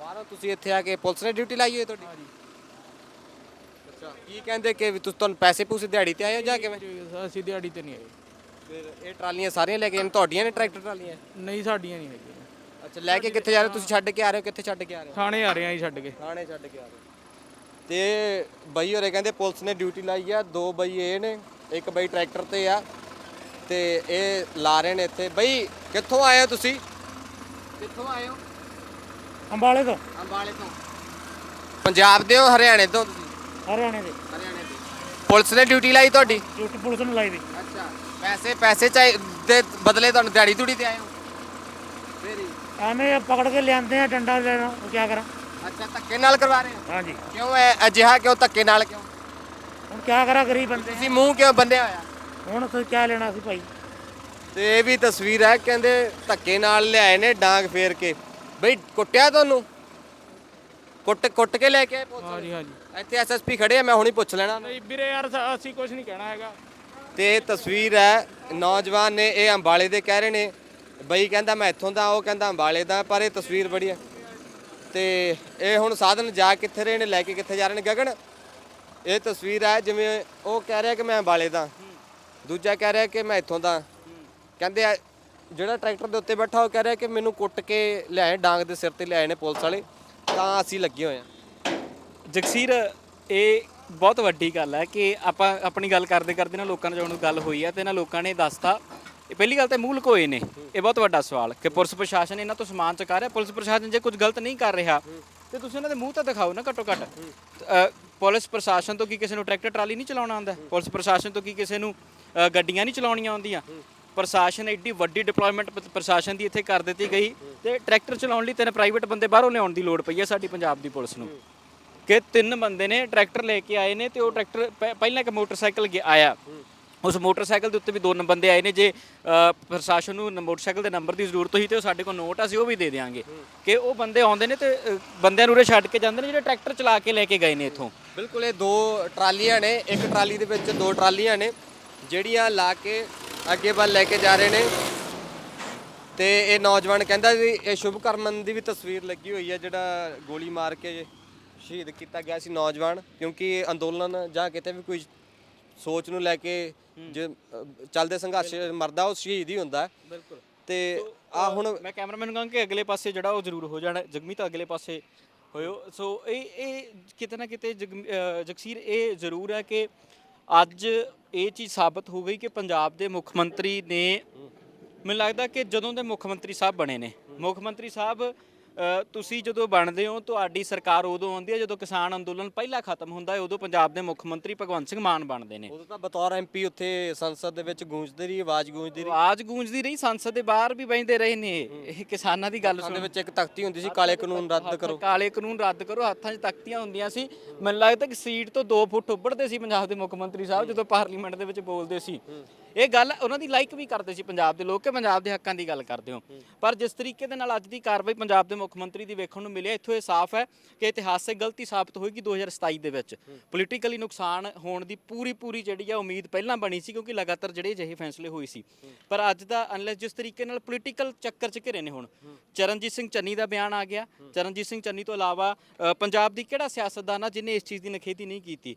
ਬਾਹਰੋਂ ਤੁਸੀਂ ਇੱਥੇ ਆ ਕੇ ਪੁਲਿਸ ਨੇ ਡਿਊਟੀ ਲਾਈ ਹੋਈ ਤੁਹਾਡੀ? ਹਾਂਜੀ। ਅੱਛਾ ਕੀ ਕਹਿੰਦੇ ਕਿ ਵੀ ਤੁਸੀਂ ਤੁਹਾਨੂੰ ਪੈਸੇ ਪੂਸੇ ਦਿਹਾੜੀ ਤੇ ਆਏ ਹੋ ਜਾਂ ਕਿਵੇਂ? ਅਸੀਂ ਦਿਹਾੜੀ ਤੇ ਨਹੀਂ ਆਏ। ਫਿਰ ਇਹ ਟਰਾਲੀਆਂ ਸਾਰੀਆਂ ਲੈ ਕੇ ਆਏ ਤੁਹਾਡੀਆਂ ਨੇ ਟਰੈਕਟਰ ਟਰਾਲੀਆਂ? ਨਹੀਂ ਸਾਡੀਆਂ ਨਹੀਂ ਹੈਗੀਆਂ। ਅੱਛਾ ਲੈ ਕੇ ਕਿੱਥੇ ਜਾ ਰਹੇ ਹੋ? ਤੁਸੀਂ ਛੱਡ ਕੇ ਆ ਰਹੇ ਹੋ? ਕਿੱਥੇ ਛੱਡ ਕੇ ਆ ਰਹੇ ਹੋ? ਥਾਣੇ ਆ ਰਹੇ ਆ ਜੀ ਛੱਡ ਕੇ। ਥਾਣੇ ਛੱਡ ਕੇ ਆ ਰਹੇ। ਤੇ ਬਈ ਹੋਰੇ ਕਹਿੰਦੇ ਪੁਲਿਸ ਨੇ ਡਿਊਟੀ ਲਾਈ ਆ ਦੋ ਬਈ ਇਹ ਨੇ ਇੱਕ ਬਈ ਟਰੈਕਟਰ ਤੇ ਆ। ਤੇ ਇਹ ਲਾ ਰਹੇ ਨੇ ਇੱਥੇ। ਬਈ ਕਿੱਥੋਂ ਆਏ ਹੋ ਤੁਸੀਂ? ਕਿੱਥੋਂ ਆਏ ਹੋ? ਅੰਬਾਲੇ ਤੋਂ। ਅੰਬਾਲੇ ਤੋਂ। ਪੰਜਾਬ ਦੇ ਹੋ ਹਰਿਆਣੇ ਤੋਂ? ਤੁਸੀਂ ਹਰਿਆਣੇ ਦੇ। ਹਰਿਆਣੇ ਦੇ। ਪੁਲਿਸ ਨੇ ਡਿਊਟੀ ਲਾਈ ਤੁਹਾਡੀ? ਡਿਊਟੀ ਪੁਲਿਸ ਨੂੰ ਲਾਈ ਦੀ ਅੱਛਾ। ਪੈਸੇ ਪੈਸੇ ਚਾਹੀ ਦੇ ਬਦਲੇ ਤੁਹਾਨੂੰ ਦਿਹਾੜੀ ਧੂੜੀ ਤੇ ਆਏ ਹੋ? ਫੇਰੀ ਐਵੇਂ ਹੀ ਪਕੜ ਕੇ ਲਿਆਂਦੇ ਆ ਡੰਡਾ ਲੈਣਾ ਉਹ ਕੀ ਕਰਾਂ? ਅੱਛਾ ਧੱਕੇ ਨਾਲ ਕਰਵਾ ਰਹੇ ਹੋ? ਹਾਂਜੀ। ਕਿਉਂ ਐ ਅਜਿਹਾ ਕਿਉਂ ਧੱਕੇ ਨਾਲ ਕਿਉਂ? ਹੁਣ ਕੀ ਕਰਾਂ ਗਰੀਬ ਬੰਦੇ ਤੁਸੀਂ ਮੂੰਹ ਕਿਉਂ ਬੰਨਿਆ ਹੋਇਆ? ਹੁਣ ਤੁਸੀਂ ਕੀ ਲੈਣਾ ਸੀ ਭਾਈ। ਤੇ ਇਹ ਵੀ ਤਸਵੀਰ ਹੈ ਕਹਿੰਦੇ ਧੱਕੇ ਨਾਲ ਲਿਆਏ ਨੇ ਡਾਂਗ ਫੇਰ ਕੇ। ਬਈ ਕੁੱਟਿਆ ਤੁਹਾਨੂੰ? ਕੁੱਟ ਕੁੱਟ ਕੇ ਲੈ ਕੇ ਆਏ ਪੁਲਿਸ ਹਾਂਜੀ ਹਾਂਜੀ? ਇੱਥੇ ਐਸਐਸਪੀ ਖੜੇ ਆ ਮੈਂ ਹੁਣੀ ਪੁੱਛ ਲੈਣਾ। ਨਹੀਂ ਵੀਰੇ ਯਾਰ ਸਾ- ਅਸੀਂ ਕੁਝ ਨਹੀਂ ਕਹਿਣਾ ਹੈਗਾ। ਤੇ ਇਹ ਤਸਵੀਰ ਹੈ ਨੌਜਵਾਨ ਨੇ ਇਹ ਅੰਬਾਲੇ ਦੇ ਕਹਿ ਰਹੇ ਨੇ। ਬਈ ਕਹਿੰਦਾ ਮੈਂ ਇੱਥੋਂ ਦਾ ਉਹ ਕਹਿੰਦਾ ਅੰਬਾਲੇ ਦਾ ਪਰ ਇਹ ਤਸਵੀਰ ਬੜੀ ਹੈ। ਤੇ ਇਹ ਹੁਣ ਸਾਧਨ ਜਾ ਕਿੱਥੇ ਰਹੇ ਨੇ ਲੈ ਕੇ ਕਿੱਥੇ ਜਾ ਰਹੇ ਨੇ? ਗਗਨ ਇਹ ਤਸਵੀਰ ਹੈ ਜਿਵੇਂ ਉਹ ਕਹਿ ਰਿਹਾ ਕਿ ਮੈਂ ਅੰਬਾਲੇ ਦਾ। ਦੂਜਾ ਕਹਿ ਰਿਹਾ ਕਿ ਮੈਂ ਇੱਥੋਂ ਦਾ। ਕਹਿੰਦੇ ਆ, ਜਿਹੜਾ ਟਰੈਕਟਰ ਦੇ ਉੱਤੇ ਬੈਠਾ, ਉਹ ਕਹਿ ਰਿਹਾ ਕਿ ਮੈਨੂੰ ਕੁੱਟ ਕੇ ਲਿਆਏ, ਡਾਂਗ ਦੇ ਸਿਰ ਤੇ ਲਿਆਏ ਨੇ ਪੁਲਿਸ ਵਾਲੇ। ਤਾਂ ਅਸੀਂ ਲੱਗੇ ਹੋਏ ਆ ਜਗਸੀਰ, ਇਹ ਬਹੁਤ ਵੱਡੀ ਗੱਲ ਹੈ ਕਿ ਆਪਾਂ ਆਪਣੀ ਗੱਲ ਕਰਦੇ ਕਰਦੇ ਨਾ ਲੋਕਾਂ ਨਾਲ ਜਦੋਂ ਗੱਲ ਹੋਈ ਹੈ ਤੇ ਇਹਨਾਂ ਲੋਕਾਂ ਨੇ ਦੱਸਤਾ। ਇਹ ਪਹਿਲੀ ਗੱਲ ਤਾਂ ਮੂਲ ਕੋਏ ਨੇ। ਇਹ ਬਹੁਤ ਵੱਡਾ ਸਵਾਲ ਕਿ ਪੁਲਿਸ ਪ੍ਰਸ਼ਾਸਨ ਇਹਨਾਂ ਤੋਂ ਸਮਾਨ ਚੁਕਾ ਰਿਹਾ। ਪੁਲਿਸ ਪ੍ਰਸ਼ਾਸਨ ਜੇ ਕੁਝ ਗਲਤ ਨਹੀਂ ਕਰ ਰਿਹਾ, ਤੇ ਤੁਸੀਂ ਉਹਨਾਂ ਦੇ ਮੂੰਹ ਤਾਂ ਦਿਖਾਓ ਨਾ ਘੱਟੋ ਘੱਟ। ਪੁਲਿਸ ਪ੍ਰਸ਼ਾਸਨ ਤੋਂ ਕੀ ਕਿਸੇ ਨੂੰ ਟਰੈਕਟਰ ਟਰਾਲੀ ਨਹੀਂ ਚਲਾਉਣਾ ਆਉਂਦਾ? ਪੁਲਿਸ ਪ੍ਰਸ਼ਾਸਨ ਤੋਂ ਕੀ ਕਿਸੇ ਨੂੰ ਅ, ਗੱਡੀਆਂ ਨਹੀਂ ਚਲਾਉਣੀਆਂ ਆਉਂਦੀਆਂ? ਪ੍ਰਸ਼ਾਸਨ ਐਡੀ ਵੱਡੀ ਡਿਪਲੋਇਮੈਂਟ ਪ੍ਰਸ਼ਾਸਨ ਦੀ ਇੱਥੇ ਕਰ ਦਿੱਤੀ ਗਈ। ਤੇ ਟਰੈਕਟਰ ਚਲਾਉਣ ਲਈ ਤਿੰਨ ਪ੍ਰਾਈਵੇਟ ਬੰਦੇ ਬਾਹਰੋਂ ਲਿਆਉਣ ਦੀ ਲੋੜ ਪਈ ਹੈ ਸਾਡੀ ਪੰਜਾਬ ਦੀ ਪੁਲਿਸ ਨੂੰ। ਕਿ ਤਿੰਨ ਬੰਦੇ ਨੇ ਟਰੈਕਟਰ ਲੈ ਕੇ ਆਏ ਨੇ ਤੇ ਉਹ ਟਰੈਕਟਰ ਪਹਿ- ਪਹਿਲਾਂ ਇੱਕ ਮੋਟਰਸਾਈਕਲ ਗਿਆ- ਆਇਆ। ਉਸ ਮੋਟਰਸਾਈਕਲ ਦੇ ਉੱਤੇ ਵੀ ਦੋ ਬੰਦੇ ਆਏ ਨੇ ਜੇ ਪ੍ਰਸ਼ਾਸਨ ਨੂੰ ਮੋਟਰਸਾਈਕਲ ਦੇ ਨੰਬਰ ਦੀ ਜ਼ਰੂਰਤ ਹੋਈ ਤੇ ਉਹ ਸਾਡੇ ਕੋਲ ਨੋਟ ਆ, ਅਸੀਂ ਉਹ ਵੀ ਦੇ ਦੇਵਾਂਗੇ ਕਿ ਉਹ ਬੰਦੇ ਆਉਂਦੇ ਨੇ ਤੇ ਬੰਦਿਆਂ ਨੂੰ ਉਰੇ ਛੱਡ ਕੇ ਜਾਂਦੇ ਨੇ ਜਿਹੜੇ ਟਰੈਕਟਰ ਚਲਾ ਕੇ ਲੈ ਕੇ ਗਏ ਨੇ ਇੱਥੋਂ। ਬਿਲਕੁਲ ਇਹ ਦੋ ਟਰਾਲੀਆਂ ਨੇ ਇੱਕ ਟਰਾਲੀ ਦੇ ਵਿੱਚ ਦੋ ਟਰਾਲੀਆਂ ਨੇ ਜਿਹੜੀਆਂ ਲਾ ਕੇ ਅੱਗੇ ਵੱਲ ਲੈ ਕੇ ਜਾ ਰਹੇ ਨੇ। ਤੇ ਇਹ ਨੌਜਵਾਨ ਕਹਿੰਦਾ ਵੀ ਇਹ ਸ਼ੁਭ ਕਰਮਨ ਦੀ ਵੀ ਤਸਵੀਰ ਲੱਗੀ ਹੋਈ ਹੈ ਜਿਹੜਾ ਗੋਲੀ ਮਾਰ ਕੇ ਸ਼ਹੀਦ ਕੀਤਾ ਗਿਆ ਸੀ ਨੌਜਵਾਨ ਕਿਉਂਕਿ ਅੰਦੋਲਨ ਜਾਂ ਕਿਤੇ ਵੀ ਕੋਈ ਸੋਚ ਨੂੰ ਲੈ ਕੇ ਜੇ ਅ, ਚੱਲਦੇ ਸੰਘਰਸ਼ ਮਰਦਾ ਉਹ ਸ਼ਹੀਦ ਹੀ ਹੁੰਦਾ ਬਿਲਕੁਲ। ਤੇ ਆ ਹੁਣ ਮੈਂ ਕੈਮਰਾਮੈਨ ਨੂੰ ਕਹਾਂ ਕਿ ਅਗਲੇ ਪਾਸੇ ਜਿਹੜਾ ਉਹ ਜ਼ਰੂਰ ਹੋ ਜਾਣਾ ਜਗਮੀਤ ਅਗਲੇ ਪਾਸੇ ਹੋਇਓ। ਸੋ ਇਹ ਇਹ ਕਿਤੇ ਨਾ ਕਿਤੇ ਜਗਮ- ਅਹ ਜਗਸੀਰ ਇਹ ਜ਼ਰੂਰ ਹੈ ਕਿ ਅੱਜ ਇਹ ਚੀਜ਼ ਸਾਬਤ ਹੋ ਗਈ ਕਿ ਪੰਜਾਬ ਦੇ ਮੁੱਖ ਮੰਤਰੀ ਨੇ ਮੈਨੂੰ ਲੱਗਦਾ ਕਿ ਜਦੋਂ ਦੇ ਮੁੱਖ ਮੰਤਰੀ ਸਾਹਿਬ ਬਣੇ ਨੇ ਮੁੱਖ ਮੰਤਰੀ ਸਾਹਿਬ ਤੁਸੀਂ ਜਦੋਂ ਬਣਦੇ ਹੋ ਤੁਹਾਡੀ ਸਰਕਾਰ ਉਦੋਂ ਆਉਂਦੀ ਹੈ ਜਦੋਂ ਕਿਸਾਨ ਅੰਦੋਲਨ ਪਹਿਲਾਂ ਖਤਮ ਹੁੰਦਾ ਹੈ ਉਦੋਂ ਪੰਜਾਬ ਦੇ ਮੁੱਖ ਮੰਤਰੀ ਭਗਵੰਤ ਸਿੰਘ ਮਾਨ ਬਣਦੇ ਨੇ। ਉਦੋਂ ਤਾਂ ਬਤੌਰ ਐਮਪੀ ਉੱਥੇ ਸੰਸਦ ਦੇ ਵਿੱਚ ਗੂੰਜਦੀ ਰਹੀ ਆਵਾਜ਼ ਗੂੰਜਦੀ ਰਹੀ। ਆਵਾਜ਼ ਗੂੰਜਦੀ ਰਹੀ ਸੰਸਦ ਦੇ ਬਾਹਰ ਵੀ ਬੈਂਦੇ ਰਹੇ ਨੇ। ਇਹ ਕਿਸਾਨਾਂ ਦੀ ਗੱਲ ਦੇ ਸੁਣ। ਵਿੱਚ ਇੱਕ ਤਖਤੀ ਹੁੰਦੀ ਸੀ ਕਾਲੇ ਕਾਨੂੰਨ ਰੱਦ ਕਰੋ। ਕਾਲੇ ਕਾਨੂੰਨ ਰੱਦ ਕਰੋ ਹੱਥਾਂ 'ਚ ਤਖਤੀਆਂ ਹੁੰਦੀਆਂ ਸੀ। ਮੈਨੂੰ ਲੱਗਦਾ ਕਿ ਸੀਟ ਤੋਂ 2 ਫੁੱਟ ਉੱਪੜਦੇ ਸੀ ਪੰਜਾਬ ਦੇ ਮੁੱਖ ਮੰਤਰੀ ਸਾਹਿਬ ਜਦੋਂ ਪਾਰਲੀਮੈਂਟ ਦੇ ਵਿੱਚ ਬੋਲਦੇ ਸੀ। ਇਹ ਗੱਲ ਉਹਨਾਂ ਦੀ ਲਾਈਕ ਵੀ ਕਰਦੇ ਸੀ ਪੰਜਾਬ ਦੇ ਲੋਕ ਕਿ ਪੰਜਾਬ ਦੇ ਹੱਕਾਂ ਦੀ ਗੱਲ ਕਰਦੇ ਹੋ। ਪਰ ਜਿਸ ਤਰੀਕੇ ਦੇ ਨਾਲ ਅੱਜ ਦੀ ਕਾਰਵਾਈ ਪੰਜਾਬ ਦੇ ਮੁੱਖ ਮੰਤਰੀ ਦੀ ਵੇਖਣ ਨੂੰ ਮਿਲਿਆ ਇੱਥੋਂ ਇਹ ਸਾਫ਼ ਹੈ ਕਿ ਇਤਿਹਾਸਕ ਗਲਤੀ ਸਾਬਤ ਹੋਏਗੀ 2027 ਦੇ ਵਿੱਚ। ਪੋਲੀਟੀਕਲੀ ਨੁਕਸਾਨ ਹੋਣ ਦੀ ਪੂਰੀ ਪੂਰੀ ਜਿਹੜੀ ਆ ਉਮੀਦ ਪਹਿਲਾਂ ਬਣੀ ਸੀ ਕਿਉਂਕਿ ਲਗਾਤਾਰ ਜਿਹੜੇ ਜਿਹੇ ਫੈਸਲੇ ਹੋਏ ਸੀ। ਪਰ ਅੱਜ ਦਾ ਅਨਲੈਸ ਜਿਸ ਤਰੀਕੇ ਨਾਲ ਪੋਲੀਟੀਕਲ ਚੱਕਰ ਚ ਘਿਰੇ ਨੇ ਹੁਣ। ਚਰਨਜੀਤ ਸਿੰਘ ਚੰਨੀ ਦਾ ਬਿਆਨ ਆ ਗਿਆ। ਚਰਨਜੀਤ ਸਿੰਘ ਚੰਨੀ ਤੋਂ ਇਲਾਵਾ ਪੰਜਾਬ ਦੀ ਕਿਹੜਾ ਸਿਆਸਤਦਾਨ ਆ ਜਿਹਨੇ ਇਸ ਚੀਜ਼ ਦੀ ਨਖੇਦੀ ਨਹੀਂ ਕੀਤੀ?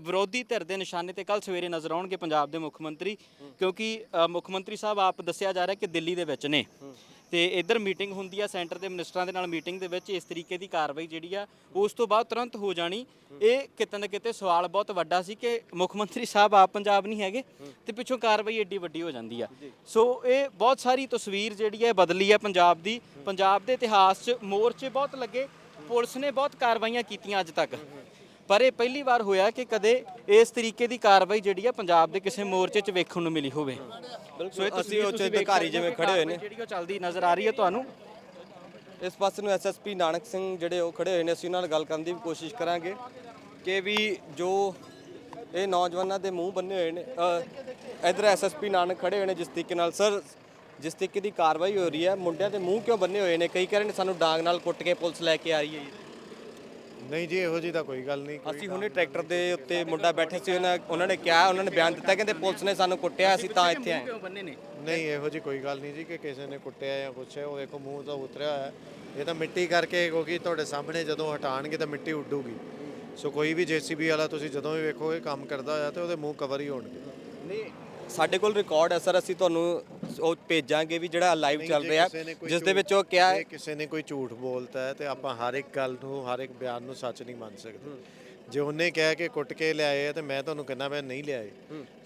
ਵਿਰੋਧੀ ਧਿਰ ਦੇ ਨਿਸ਼ਾਨੇ ਤੇ ਕੱਲ ਸਵੇਰੇ ਨਜ਼ਰ ਆਉਣਗੇ ਪੰਜਾਬ ਦੇ ਮੁੱਖ ਮੰਤਰੀ। ਕਿਉਂਕਿ ਮੁੱਖ ਮੰਤਰੀ ਸਾਹਿਬ ਆਪ ਦੱਸਿਆ ਜਾ ਰਿਹਾ ਕਿ ਦਿੱਲੀ ਦੇ ਵਿੱਚ ਨੇ। ਤੇ ਇੱਧਰ ਮੀਟਿੰਗ ਹੁੰਦੀ ਆ ਸੈਂਟਰ ਦੇ ਮਿਨਿਸਟਰਾਂ ਦੇ ਨਾਲ ਮੀਟਿੰਗ ਦੇ ਵਿੱਚ ਇਸ ਤਰੀਕੇ ਦੀ ਕਾਰਵਾਈ ਜਿਹੜੀ ਆ ਉਸ ਤੋਂ ਬਾਅਦ ਤੁਰੰਤ ਹੋ ਜਾਣੀ। ਇਹ ਕਿਤੇ ਨਾ ਕਿਤੇ ਸਵਾਲ ਬਹੁਤ ਵੱਡਾ ਸੀ ਕਿ ਮੁੱਖ ਮੰਤਰੀ ਸਾਹਿਬ ਆਪ ਪੰਜਾਬ ਨਹੀਂ ਹੈਗੇ ਤੇ ਪਿੱਛੋਂ ਕਾਰਵਾਈ ਏਡੀ ਵੱਡੀ ਹੋ ਜਾਂਦੀ ਆ। ਸੋ ਇਹ ਬਹੁਤ ਸਾਰੀ ਤਸਵੀਰ ਜਿਹੜੀ ਹੈ ਬਦਲੀ ਆ ਪੰਜਾਬ ਦੀ। ਪੰਜਾਬ ਦੇ ਇਤਿਹਾਸ 'ਚ ਮੋਰਚੇ ਬਹੁਤ ਲੱਗੇ ਪੁਲਿਸ ਨੇ ਬਹੁਤ ਕਾਰਵਾਈਆਂ ਕੀਤੀਆਂ ਅੱਜ ਤੱਕ। ਪਰ ਇਹ ਪਹਿਲੀ ਵਾਰ ਹੋਇਆ ਕਿ ਕਦੇ ਇਸ ਤਰੀਕੇ ਦੀ ਕਾਰਵਾਈ ਜਿਹੜੀ ਆ ਪੰਜਾਬ ਦੇ ਕਿਸੇ ਮੋਰਚੇ 'ਚ ਵੇਖਣ ਨੂੰ ਮਿਲੀ ਹੋਵੇ। ਸੋ ਇਹ ਅਸੀਂ ਤਸਵੀਰ ਉੱਥੇ ਤੁਸੀਂ ਵੇਖ ਅਧਿਕਾਰੀ ਜਿਵੇਂ ਖੜੇ ਹੋਏ ਨੇ। ਜਿਹੜੀ ਉਹ ਚੱਲਦੀ ਨਜ਼ਰ ਆ ਰਹੀ ਹੈ ਤੁਹਾਨੂੰ? ਇਸ ਪਾਸੇ ਨੂੰ ਐਸਐਸਪੀ ਨਾਨਕ ਸਿੰਘ ਜਿਹੜੇ ਉਹ ਖੜੇ ਹੋਏ ਨੇ ਅਸੀਂ ਉਹਨਾਂ ਨਾਲ ਗੱਲ ਕਰਨ ਦੀ ਵੀ ਕੋਸ਼ਿਸ਼ ਕਰਾਂਗੇ ਕਿ ਵੀ ਜੋ ਇਹ ਨੌਜਵਾਨਾਂ ਦੇ ਮੂੰਹ ਬੰਨੇ ਹੋਏ ਨੇ ਇੱਧਰ ਐਸਐਸਪੀ ਨਾਨਕ ਖੜੇ ਹੋਏ ਨੇ ਜਿਸ ਤਰੀਕੇ ਨਾਲ ਸਰ ਜਿਸ ਤਰੀਕੇ ਦੀ ਕਾਰਵਾਈ ਹੋ ਰਹੀ ਹੈ ਮੁੰਡਿਆਂ ਦੇ ਮੂੰਹ ਕਿਉਂ ਬੰਨੇ ਹੋਏ ਨੇ? ਕਈ ਕਹਿ ਰਹੇ ਨੇ ਸਾਨੂੰ ਡਾਂਗ ਨਾਲ ਕੁੱਟ ਕੇ ਪੁਲਿਸ ਲੈ ਕੇ ਆ ਰਹੀ ਹੈ। ਜੀ ਨਹੀਂ ਜੀ ਇਹੋ ਜੀ ਤਾਂ ਕੋਈ ਗੱਲ ਨਹੀਂ ਕੋਈ ਅਸੀਂ ਹੁਣੇ ਟਰੈਕਟਰ ਦੇ ਉੱਤੇ ਮੁੰਡਾ ਬੈਠੇ ਸੀ ਉਹਨਾਂ ਉਹਨਾਂ ਨੇ ਕਿਹਾ ਉਹਨਾਂ ਨੇ ਬਿਆਨ ਦਿੱਤਾ ਕਹਿੰਦੇ ਪੁਲਿਸ ਨੇ ਸਾਨੂੰ ਕੁੱਟਿਆ ਅਸੀਂ ਤਾਂ ਇੱਥੇ ਆਏ। ਕਿਉਂ ਬੰਨੇ ਨੇ ਨਹੀਂ ਇਹੋ ਜੀ ਕੋਈ ਗੱਲ ਨਹੀਂ ਜੀ ਕਿ ਕਿਸੇ ਨੇ ਕੁੱਟਿਆ ਜਾਂ ਕੁਛ ਹੈ ਉਹ ਦੇਖੋ ਮੂੰਹ ਤਾਂ ਉਤਰਿਆ ਹੋਇਆ। ਹੈ। ਇਹ ਤਾਂ ਮਿੱਟੀ ਕਰਕੇ ਕਿਉਂਕਿ ਤੁਹਾਡੇ ਸਾਹਮਣੇ ਜਦੋਂ ਹਟਾਣਗੇ ਤਾਂ ਮਿੱਟੀ ਉੱਡੂਗੀ। ਸੋ ਕੋਈ ਵੀ ਜੀਸੀਬੀ ਵਾਲਾ ਤੁਸੀਂ ਜਦੋਂ ਵੀ ਵੇਖੋਗੇ ਕੰਮ ਕਰਦਾ ਹੋਇਆ ਤੇ ਉਹਦੇ ਮੂੰਹ ਕਵਰ ਹੀ ਹੋਣਗੇ। ਨਹੀਂ ਸਾਡੇ ਕੋਲ ਰਿਕਾਰਡ ਹੈ ਸਰ ਅਸੀਂ ਤੁਹਾਨੂੰ ਉਹ ਭੇਜਾਂਗੇ ਵੀ ਜਿਹੜਾ ਲਾਈਵ ਚੱਲ ਰਿਹਾ ਜਿਸ ਦੇ ਵਿੱਚ ਉਹ ਕਿਹਾ ਹੈ ਕਿਸੇ ਨੇ ਕੋਈ ਝੂਠ ਬੋਲਤਾ ਹੈ ਤੇ ਆਪਾਂ ਹਰ ਇੱਕ ਗੱਲ ਨੂੰ ਹਰ ਇੱਕ ਬਿਆਨ ਨੂੰ ਸੱਚ ਨਹੀਂ ਮੰਨ ਸਕਦੇ। ਜੇ ਉਹਨੇ ਕਿਹਾ ਕਿ ਕੁੱਟ ਕੇ ਲਿਆਏ ਆ ਤੇ ਮੈਂ ਤੁਹਾਨੂੰ ਕਹਿੰਦਾ ਮੈਂ ਨਹੀਂ ਲਿਆਏ।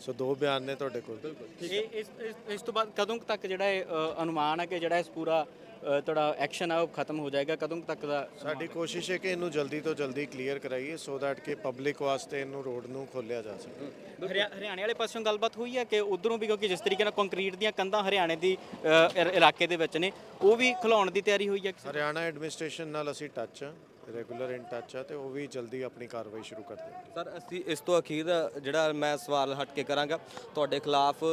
ਸੋ ਦੋ ਬਿਆਨ ਨੇ ਤੁਹਾਡੇ ਕੋਲ। ਇਹ ਇਸ ਇਸ- ਇਸ ਤੋਂ ਬਾਅਦ ਕਦੋਂ ਕੁ ਤੱਕ ਜਿਹੜਾ ਇਹ ਅ, ਅਨੁਮਾਨ ਹੈ ਕਿ ਜਿਹੜਾ ਇਸ ਪੂਰਾ ਅ, ਤੁਹਾਡਾ ਐਕਸ਼ਨ ਆ ਉਹ ਖਤਮ ਹੋ ਜਾਏਗਾ? ਕਦੋਂ ਕੁ ਤੱਕ ਦਾ ਸਾਡੀ ਕੋਸ਼ਿਸ਼ ਹੈ ਕਿ ਇਹਨੂੰ ਜਲਦੀ ਤੋਂ ਜਲਦੀ ਕਲੀਅਰ ਕਰਾਈਏ ਸੋ ਦੈਟ ਕਿ ਪਬਲਿਕ ਵਾਸਤੇ ਇਹਨੂੰ ਰੋਡ ਨੂੰ ਖੋਲਿਆ ਜਾ ਸਕੇ। ਹਰਿਆ- ਹਰਿਆਣੇ ਵਾਲੇ ਪਾਸਿਓਂ ਗੱਲਬਾਤ ਹੋਈ ਹੈ ਕਿ ਉਧਰੋਂ ਵੀ ਕਿਉਂਕਿ ਜਿਸ ਤਰੀਕੇ ਨਾਲ ਕੰਕਰੀਟ ਦੀਆਂ ਕੰਧਾਂ ਹਰਿਆਣੇ ਦੀ ਅ, ਇਰ- ਇਲਾਕੇ ਦੇ ਵਿੱਚ ਨੇ ਉਹ ਵੀ ਖਲਾਉਣ ਦੀ ਤਿਆਰੀ ਹੋਈ ਹੈ ਹਰਿਆਣਾ ਐਡਮਿਨਿਸਟ੍ਰੇਸ਼ਨ ਨਾਲ ਅਸੀਂ ਟੱਚ ਆ। ਰੈਗੂਲਰ ਇਨ ਟੱਚ ਆ ਤੇ ਉਹ ਵੀ ਜਲਦੀ ਆਪਣੀ ਕਾਰਵਾਈ ਸ਼ੁਰੂ ਕਰ ਦੇਣਗੇ। ਸਰ, ਅਸੀਂ ਇਸ ਤੋਂ ਅਖੀਰ ਜਿਹੜਾ ਮੈਂ ਸਵਾਲ ਹਟ ਕੇ ਕਰਾਂਗਾ, ਤੁਹਾਡੇ ਖਿਲਾਫ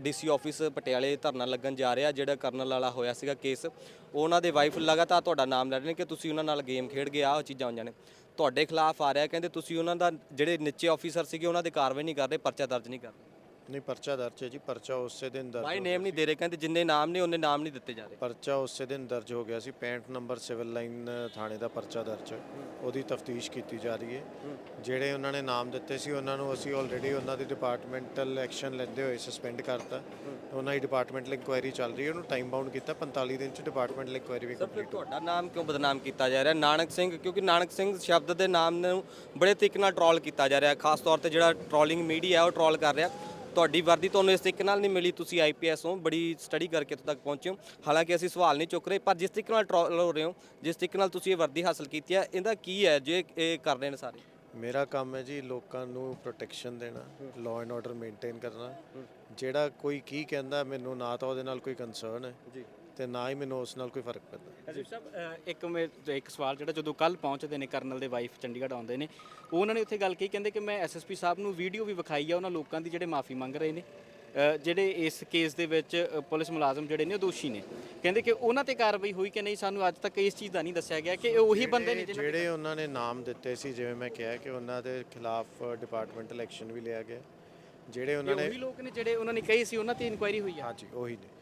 ਡੀਸੀ ਆਫਿਸ ਪਟਿਆਲੇ ਧਰਨਾ ਲੱਗਣ ਜਾ ਰਿਹਾ, ਜਿਹੜਾ ਕਰਨਲ ਵਾਲਾ ਹੋਇਆ ਸੀਗਾ ਕੇਸ, ਉਹਨਾਂ ਦੇ ਵਾਈਫ ਲਗਾਤਾਰ ਤੁਹਾਡਾ ਨਾਮ ਲੈ ਰਹੇ ਨੇ ਕਿ ਤੁਸੀਂ ਉਹਨਾਂ ਨਾਲ ਗੇਮ ਖੇਡ ਗਏ, ਆਹ ਚੀਜ਼ਾਂ ਹੋਈਆਂ ਨੇ। ਤੁਹਾਡੇ ਖਿਲਾਫ ਆ ਰਿਹਾ, ਕਹਿੰਦੇ ਤੁਸੀਂ ਉਹਨਾਂ ਦਾ, ਜਿਹੜੇ ਨੀਚੇ ਆਫੀਸਰ ਸੀਗੇ, ਉਹਨਾਂ ਦੇ ਕਾਰਵਾਈ ਨਹੀਂ ਕਰ ਰਹੇ, ਪਰਚਾ ਦਰਜ ਨਹੀਂ ਕਰ ਰਹੇ। ਨਹੀਂ ਪਰਚਾ ਦਰਜ ਹੈ ਜੀ ਪਰਚਾ ਉਸੇ ਦਿਨ ਦਰਜ ਬਾਈ ਹੋ- ਨੇਮ ਨਹੀਂ ਦੇ ਰਹੇ ਕਹਿੰਦੇ ਜਿੰਨੇ ਨਾਮ ਨੇ ਉਹਨੇ ਨਾਮ ਨਹੀਂ ਦਿੱਤੇ ਜਾ ਰਹੇ। ਪਰਚਾ ਉਸੇ ਦਿਨ ਦਰਜ ਹੋ ਗਿਆ ਸੀ 65 ਨੰਬਰ ਸਿਵਲ ਲਾਈਨ ਥਾਣੇ ਦਾ ਪਰਚਾ ਦਰਜ ਹੈ। ਉਹਦੀ ਤਫਤੀਸ਼ ਕੀਤੀ ਜਾ ਰਹੀ ਹੈ। ਜਿਹੜੇ ਉਹਨਾਂ ਨੇ ਨਾਮ ਦਿੱਤੇ ਸੀ ਉਹਨਾਂ ਨੂੰ ਅਸੀਂ ਆਲਰੇਡੀ ਉਹਨਾਂ ਦੀ ਡਿਪਾਰਟਮੈਂਟਲ ਐਕਸ਼ਨ ਲੈਂਦੇ ਹੋਏ ਸਸਪੈਂਡ ਕਰਤਾ। ਉਹਨਾਂ ਦੀ ਡਿਪਾਰਟਮੈਂਟਲ ਇਨਕੁਆਇਰੀ ਚੱਲ ਰਹੀ ਹੈ ਉਹਨੂੰ ਟਾਈਮ ਬਾਉਂਡ ਕੀਤਾ 45 ਦਿਨ ਚ ਡਿਪਾਰਟਮੈਂਟਲ ਇਨਕੁਆਇਰੀ ਵੀ ਸਰ ਫਿਰ ਤੁਹਾਡਾ ਨਾਮ ਕਿਉਂ ਬਦਨਾਮ ਕੀਤਾ ਜਾ ਰਿਹਾ? ਨਾਨਕ ਸਿੰਘ ਕਿਉਂਕਿ ਨਾਨਕ ਸਿੰਘ ਸ਼ਬਦ ਦੇ ਨਾਮ ਨੂੰ ਬੜੇ ਤਰੀਕੇ ਨਾਲ ਟਰੋਲ ਕੀਤਾ ਜਾ ਰਿਹਾ। ਖਾਸ ਤੌਰ ਤੇ ਜਿਹੜਾ ਟਰੋਲਿੰਗ ਮੀਡੀਆ ਉਹ ਟਰੋਲ ਕਰ ਰਿਹਾ। ਤੁਹਾਡੀ ਵਰਦੀ ਤੁਹਾਨੂੰ ਇਸ ਤਰੀਕੇ ਨਾਲ ਨਹੀਂ ਮਿਲੀ ਤੁਸੀਂ ਆਈਪੀਐਸ ਹੋ ਬੜੀ ਸਟੱਡੀ ਕਰਕੇ ਇੱਥੋਂ ਤੱਕ ਪਹੁੰਚੇ ਹੋ। ਹਾਲਾਂਕਿ ਅਸੀਂ ਸਵਾਲ ਨਹੀਂ ਚੁੱਕ ਰਹੇ ਪਰ ਜਿਸ ਤਰੀਕੇ ਨਾਲ ਟਰੋਲ ਹੋ ਰਹੇ ਹੋ ਜਿਸ ਤਰੀਕੇ ਨਾਲ ਤੁਸੀਂ ਇਹ ਵਰਦੀ ਹਾਸਲ ਕੀਤੀ ਹੈ ਇਹਦਾ ਕੀ ਹੈ ਜੇ ਇਹ ਕਰ ਰਹੇ ਨੇ ਸਾਰੇ? ਮੇਰਾ ਕੰਮ ਹੈ ਜੀ ਲੋਕਾਂ ਨੂੰ ਪ੍ਰੋਟੈਕਸ਼ਨ ਦੇਣਾ ਲਾਅ ਐਂਡ ਆਰਡਰ ਮੇਨਟੇਨ ਕਰਨਾ। ਜਿਹੜਾ ਕੋਈ ਕੀ ਕਹਿੰਦਾ ਮੈਨੂੰ ਨਾ ਤਾਂ ਉਹਦੇ ਨਾਲ ਕੋਈ ਕੰਸਰਨ ਹੈ। ਜੀ। ਤੇ ਨਾ ਹੀ ਮੈਨੂੰ ਉਸ ਨਾਲ ਕੋਈ ਫ਼ਰਕ ਪੈਂਦਾ। ਅਜੀਬ ਸਾਹਿਬ ਇੱਕ ਮੇ ਇੱਕ ਸਵਾਲ ਜਿਹੜਾ ਜਦੋਂ ਕੱਲ ਪਹੁੰਚਦੇ ਨੇ ਕਰਨਲ ਦੇ ਵਾਈਫ ਚੰਡੀਗੜ੍ਹ ਆਉਂਦੇ ਨੇ ਉਹ ਉਹਨਾਂ ਨੇ ਉੱਥੇ ਗੱਲ ਕਹੀ ਕਹਿੰਦੇ ਕਿ ਮੈਂ ਐਸਐਸਪੀ ਸਾਹਿਬ ਨੂੰ ਵੀਡੀਓ ਵੀ ਵਿਖਾਈ ਆ ਉਹਨਾਂ ਲੋਕਾਂ ਦੀ ਜਿਹੜੇ ਮਾਫੀ ਮੰਗ ਰਹੇ ਨੇ। ਜਿਹੜੇ ਇਸ ਕੇਸ ਦੇ ਵਿੱਚ ਪੁਲਿਸ ਮੁਲਾਜ਼ਮ ਜਿਹੜੇ ਨੇ ਉਹ ਦੋਸ਼ੀ ਨੇ। ਕਹਿੰਦੇ ਕਿ ਉਹਨਾਂ ਤੇ ਕਾਰਵਾਈ ਹੋਈ ਕਿ ਨਹੀਂ ਸਾਨੂੰ ਅੱਜ ਤੱਕ ਇਸ ਚੀਜ਼ ਦਾ ਨਹੀਂ ਦੱਸਿਆ ਗਿਆ ਕਿ ਇਹ ਉਹੀ ਬੰਦੇ ਨੇ ਜਿਹੜੇ ਉਹਨਾਂ ਨੇ ਨਾਮ ਦਿੱਤੇ ਸੀ ਜਿਵੇਂ ਮੈਂ ਕਿਹਾ ਕਿ ਉਹਨਾਂ ਦੇ ਖਿਲਾਫ ਡਿਪਾਰਟਮੈਂਟਲ ਐਕਸ਼ਨ ਵੀ ਲਿਆ ਗਿਆ। ਜਿਹੜੇ ਉਹਨਾਂ ਨੇ ਉਹੀ ਲੋਕ ਨੇ ਜਿਹੜੇ ਉਹਨਾਂ ਨੇ ਕਹੀ ਸੀ ਉਹਨਾਂ ਤੇ ਇਨਕੁਆਇਰੀ ਹੋਈ ਆ? ਹਾਂਜੀ ਉਹੀ ਨੇ।